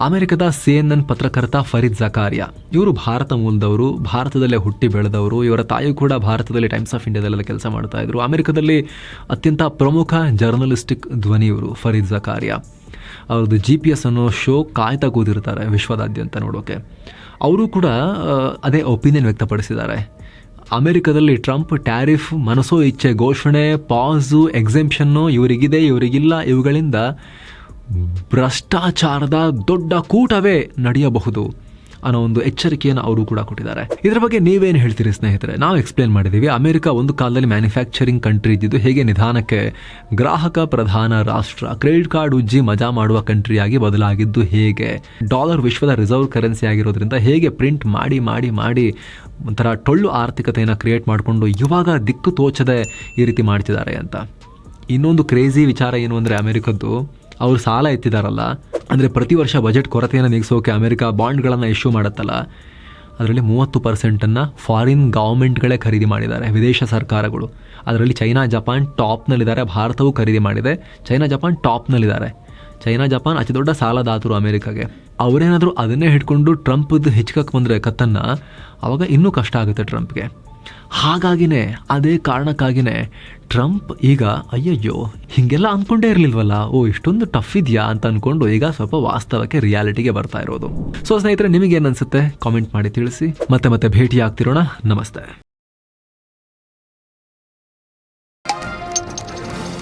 ಅಮೆರಿಕದ ಸಿ ಎನ್ ಎನ್ ಪತ್ರಕರ್ತ ಫರೀದ್ ಜಕಾರಿಯಾ, ಇವರು ಭಾರತ ಮೂಲದವರು, ಭಾರತದಲ್ಲೇ ಹುಟ್ಟಿ ಬೆಳೆದವರು, ಇವರ ತಾಯಿ ಕೂಡ ಭಾರತದಲ್ಲಿ ಟೈಮ್ಸ್ ಆಫ್ ಇಂಡಿಯಾದಲ್ಲೆಲ್ಲ ಕೆಲಸ ಮಾಡ್ತಾ ಇದ್ರು. ಅಮೆರಿಕದಲ್ಲಿ ಅತ್ಯಂತ ಪ್ರಮುಖ ಜರ್ನಲಿಸ್ಟಿಕ್ ಧ್ವನಿ ಇವರು ಫರೀದ್ ಜಕಾರಿಯಾ. ಅವ್ರದ್ದು ಜಿ ಪಿ ಎಸ್ ಅನ್ನೋ ಶೋ ಕಾಯ್ತಾ ಕೂದಿರ್ತಾರೆ ವಿಶ್ವದಾದ್ಯಂತ ನೋಡೋಕೆ. ಅವರು ಕೂಡ ಅದೇ ಒಪಿನಿಯನ್ ವ್ಯಕ್ತಪಡಿಸಿದ್ದಾರೆ. ಅಮೆರಿಕದಲ್ಲಿ ಟ್ರಂಪ್ ಟ್ಯಾರಿಫ್ ಮನಸೋ ಇಚ್ಛೆ ಘೋಷಣೆ, ಪಾಸು, ಎಕ್ಸೆಂಪ್ಷನ್ನು ಇವರಿಗಿದೆ, ಇವರಿಗಿಲ್ಲ, ಇವುಗಳಿಂದ ಭ್ರಷ್ಟಾಚಾರದ ದೊಡ್ಡ ಕೂಟವೇ ನಡೆಯಬಹುದು ಅನ್ನೋ ಒಂದು ಎಚ್ಚರಿಕೆಯನ್ನು ಅವರು ಕೂಡ ಕೊಟ್ಟಿದ್ದಾರೆ. ಇದರ ಬಗ್ಗೆ ನೀವೇನು ಹೇಳ್ತೀರಿ ಸ್ನೇಹಿತರೆ? ನಾವು ಎಕ್ಸ್ಪ್ಲೇನ್ ಮಾಡಿದ್ದೀವಿ. ಅಮೆರಿಕ ಒಂದು ಕಾಲದಲ್ಲಿ ಮ್ಯಾನುಫ್ಯಾಕ್ಚರಿಂಗ್ ಕಂಟ್ರಿ ಇದ್ದಿದ್ದು ಹೇಗೆ ನಿಧಾನಕ್ಕೆ ಗ್ರಾಹಕ ಪ್ರಧಾನ ರಾಷ್ಟ್ರ, ಕ್ರೆಡಿಟ್ ಕಾರ್ಡ್ ಉಜ್ಜಿ ಮಜಾ ಮಾಡುವ ಕಂಟ್ರಿಯಾಗಿ ಬದಲಾಗಿದ್ದು ಹೇಗೆ? ಡಾಲರ್ ವಿಶ್ವದ ರಿಸರ್ವ್ ಕರೆನ್ಸಿ ಆಗಿರೋದ್ರಿಂದ ಹೇಗೆ ಪ್ರಿಂಟ್ ಮಾಡಿ ಮಾಡಿ ಮಾಡಿ ಒಂಥರ ಟೊಳ್ಳು ಆರ್ಥಿಕತೆಯನ್ನು ಕ್ರಿಯೇಟ್ ಮಾಡಿಕೊಂಡು ಇವಾಗ ದಿಕ್ಕು ತೋಚದೆ ಈ ರೀತಿ ಮಾಡ್ತಿದ್ದಾರೆ ಅಂತ. ಇನ್ನೊಂದು ಕ್ರೇಜಿ ವಿಚಾರ ಏನು ಅಂದರೆ ಅಮೆರಿಕದ್ದು, ಅವರು ಸಾಲ ಎತ್ತಿದಾರಲ್ಲ, ಅಂದರೆ ಪ್ರತಿ ವರ್ಷ ಬಜೆಟ್ ಕೊರತೆಯನ್ನು ನೀಗಿಸೋಕೆ ಅಮೆರಿಕ ಬಾಂಡ್ಗಳನ್ನು ಇಶ್ಯೂ ಮಾಡುತ್ತಲ್ಲ, ಅದರಲ್ಲಿ ಮೂವತ್ತು ಪರ್ಸೆಂಟನ್ನು ಫಾರಿನ್ ಗೌರ್ಮೆಂಟ್ಗಳೇ ಖರೀದಿ ಮಾಡಿದ್ದಾರೆ, ವಿದೇಶ ಸರ್ಕಾರಗಳು. ಅದರಲ್ಲಿ ಚೈನಾ, ಜಪಾನ್ ಟಾಪ್ನಲ್ಲಿದ್ದಾರೆ ಭಾರತವೂ ಖರೀದಿ ಮಾಡಿದೆ, ಚೈನಾ, ಜಪಾನ್ ಟಾಪ್ನಲ್ಲಿದ್ದಾರೆ ಚೈನಾ, ಜಪಾನ್ ಅತಿ ದೊಡ್ಡ ಸಾಲದಾತರು ಅಮೆರಿಕಾಗೆ. ಅವರೇನಾದರೂ ಅದನ್ನೇ ಹಿಡ್ಕೊಂಡು ಟ್ರಂಪ್ದು ಹೆಚ್ಚಕಕ್ಕೆ ಬಂದರೆ ಕತ್ತನ್ನು, ಅವಾಗ ಇನ್ನೂ ಕಷ್ಟ ಆಗುತ್ತೆ ಟ್ರಂಪ್ಗೆ. ಹಾಗಾಗಿನೇ, ಅದೇ ಕಾರಣಕ್ಕಾಗಿನೇ ಟ್ರಂಪ್ ಈಗ, ಅಯ್ಯಯ್ಯೋ, ಹಿಂಗೆಲ್ಲ ಅಂದ್ಕೊಂಡೇ ಇರಲಿಲ್ವಲ್ಲ? ಓ, ಇಷ್ಟೊಂದು ಟಫ್ ಇದೆಯಾ ಅಂತ ಅಂದ್ಕೊಂಡು ಈಗ ಸ್ವಲ್ಪ ವಾಸ್ತವಕ್ಕೆ ರಿಯಾಲಿಟಿಗೆ ಬರ್ತಾ ಇರೋದು. ಸೊ ಸ್ನೇಹಿತರೆ, ನಿಮಗೇನು ಅನಿಸುತ್ತೆ? ಕಾಮೆಂಟ್ ಮಾಡಿ ತಿಳಿಸಿ. ಮತ್ತೆ ಮತ್ತೆ ಭೇಟಿ ಆಗ್ತಿರೋಣ ನಮಸ್ತೆ.